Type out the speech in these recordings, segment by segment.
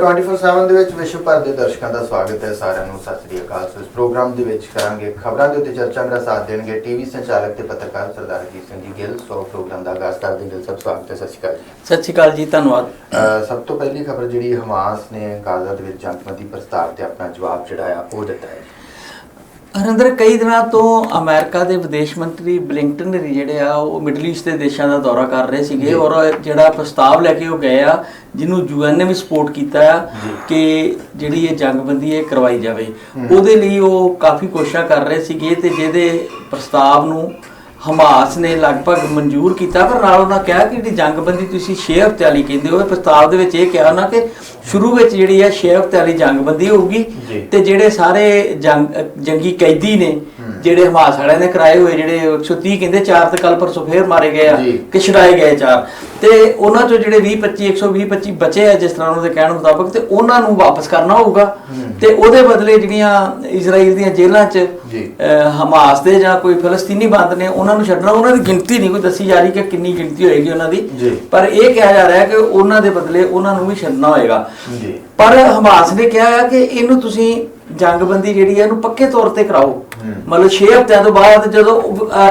ਖਬਰ 24/7 ਦੇ ਵਿੱਚ ਵਿਸ਼ਵ ਭਰ ਦੇ ਦਰਸ਼ਕਾਂ ਦਾ ਸਵਾਗਤ ਹੈ। ਸਾਰਿਆਂ ਨੂੰ ਸਤਿ ਸ੍ਰੀ ਅਕਾਲ। ਸੋ ਇਸ ਪ੍ਰੋਗਰਾਮ ਦੇ ਵਿੱਚ ਕਰਾਂਗੇ ਖਬਰਾਂ ਦੇ ਉੱਤੇ ਚਰਚਾ। ਮੇਰਾ ਸਾਥ ਦੇਣਗੇ ਟੀਵੀ ਸੰਚਾਲਕ ਤੇ ਪੱਤਰਕਾਰ ਸਰਦਾਰ ਅਜੀਤ ਸਿੰਘ ਜੀ ਗਿੱਲ। ਸੋ ਪ੍ਰੋਗਰਾਮ ਦਾ ਆਗਾਜ਼ ਕਰਦੇ ਹਾਂ। ਗਿੱਲ ਸਾਹਿਬ ਸਵਾਗਤ ਹੈ। ਸਤਿ ਸ਼੍ਰੀ ਅਕਾਲ ਜੀ। ਸਤਿ ਸ਼੍ਰੀ ਅਕਾਲ ਜੀ। ਧੰਨਵਾਦ। ਸਭ ਤੋਂ ਪਹਿਲੀ ਖਬਰ ਜਿਹੜੀ ਹਮਾਸ ਨੇ ਗਾਜ਼ਾ ਦੇ ਵਿੱਚ ਜੰਗਬੰਦੀ ਪ੍ਰਸਤਾਵ ਤੇ ਆਪਣਾ ਜਵਾਬ ਜਿਹੜਾ ਆ ਉਹ ਦਿੱਤਾ ਹੈ। ਹਰਿੰਦਰ ਕਈ ਦਿਨਾਂ ਤੋਂ ਅਮਰੀਕਾ ਦੇ ਵਿਦੇਸ਼ ਮੰਤਰੀ ਬਲਿੰਕਟਨ ਨੇ ਜਿਹੜੇ ਆ ਉਹ ਮਿਡਲ ਈਸਟ ਦੇ ਦੇਸ਼ਾਂ ਦਾ ਦੌਰਾ ਕਰ ਰਹੇ ਸੀਗੇ। ਔਰ ਜਿਹੜਾ ਪ੍ਰਸਤਾਵ ਲੈ ਕੇ ਉਹ ਗਏ ਆ ਜਿਹਨੂੰ ਯੂਐਨ ਨੇ ਵੀ ਸਪੋਰਟ ਕੀਤਾ ਆ। ਕਿ ਜਿਹੜੀ ਇਹ ਜੰਗਬੰਦੀ ਇਹ ਕਰਵਾਈ ਜਾਵੇ। ਉਹਦੇ ਲਈ ਉਹ ਕਾਫੀ ਕੋਸ਼ਿਸ਼ਾਂ ਕਰ ਰਹੇ ਸੀਗੇ ਤੇ ਜਿਹਦੇ ਪ੍ਰਸਤਾਵ ਨੂੰ ਹਮਾਸ ਨੇ ਲਗਭਗ ਮਨਜ਼ੂਰ ਕੀਤਾ ਪਰ ਨਾਲ ਉਹਨਾਂ ਕਿਹਾ ਕਿ ਜਿਹੜੀ ਜੰਗਬੰਦੀ ਤੁਸੀਂ ਛੇ ਹਫ਼ਤੇ ਵਾਲੀ ਕਹਿੰਦੇ ਹੋ ਪ੍ਰਸਤਾਵ ਦੇ ਵਿੱਚ ਇਹ ਕਿਹਾ ਨਾ ਕਿ ਸ਼ੁਰੂ ਵਿੱਚ ਜਿਹੜੀ ਹੈ ਛੇ ਹਫ਼ਤੇ ਵਾਲੀ ਜੰਗਬੰਦੀ ਹੋਊਗੀ। ਤੇ ਜਿਹੜੇ ਸਾਰੇ ਜੰਗ ਕੈਦੀ ਨੇ। ਜਿਹੜੇ ਹਮਾਸ ਵਾਲਿਆਂ ਨੇ ਕਰਾਏ ਹੋਏ ਜਿਹੜੇ 130 ਕਹਿੰਦੇ ਚਾਰ ਤੇ ਕੱਲ ਪਰਸੋਂ ਫੇਰ ਮਾਰੇ ਗਏ ਆ। ਕਿ ਛੁਡਾਏ ਗਏ ਚਾਰ ਤੇ ਉਹਨਾਂ ਚੋਂ ਜਿਹੜੇ 20 25 120 25 ਬਚੇ ਆ ਜਿਸ ਤਰ੍ਹਾਂ ਉਹਨਾਂ ਦੇ ਕਹਿਣ ਮੁਤਾਬਕ ਤੇ ਉਹਨਾਂ ਨੂੰ ਵਾਪਸ ਕਰਨਾ ਹੋਊਗਾ। ਤੇ ਉਹਦੇ ਬਦਲੇ ਜਿਹੜੀਆਂ ਇਜ਼ਰਾਈਲ ਦੀਆਂ ਜੇਲ੍ਹਾਂ 'ਚ ਹਮਾਸ ਦੇ ਜਾਂ ਕੋਈ ਫਲਸਤੀਨੀ ਬੰਦ ਨੇ ਉਹਨਾਂ ਨੂੰ ਛੱਡਣਾ ਉਹਨਾਂ ਦੀ ਗਿਣਤੀ ਨਹੀਂ ਕੋਈ ਦੱਸੀ ਜਾ ਰਹੀ ਕਿ ਕਿੰਨੀ ਗਿਣਤੀ ਹੋਏਗੀ ਉਹਨਾਂ ਦੀ। ਪਰ ਇਹ ਕਿਹਾ ਜਾ ਰਿਹਾ ਕਿ ਉਹਨਾਂ ਦੇ ਬਦਲੇ ਉਹਨਾਂ ਨੂੰ ਵੀ ਛੱਡਣਾ ਹੋਏਗਾ ਪਰ ਹਮਾਸ ਨੇ ਕਿਹਾ ਹੈ ਕਿ ਇਹਨੂੰ ਤੁਸੀਂ ਜੰਗਬੰਦੀ ਜਿਹੜੀ ਹੈ ਇਹਨੂੰ ਪੱਕੇ ਤੌਰ ਤੇ ਕਰਾਓ। ਮਤਲਬ 6 ਹਫ਼ਤਿਆਂ ਤੋਂ ਬਾਅਦ ਜਦੋਂ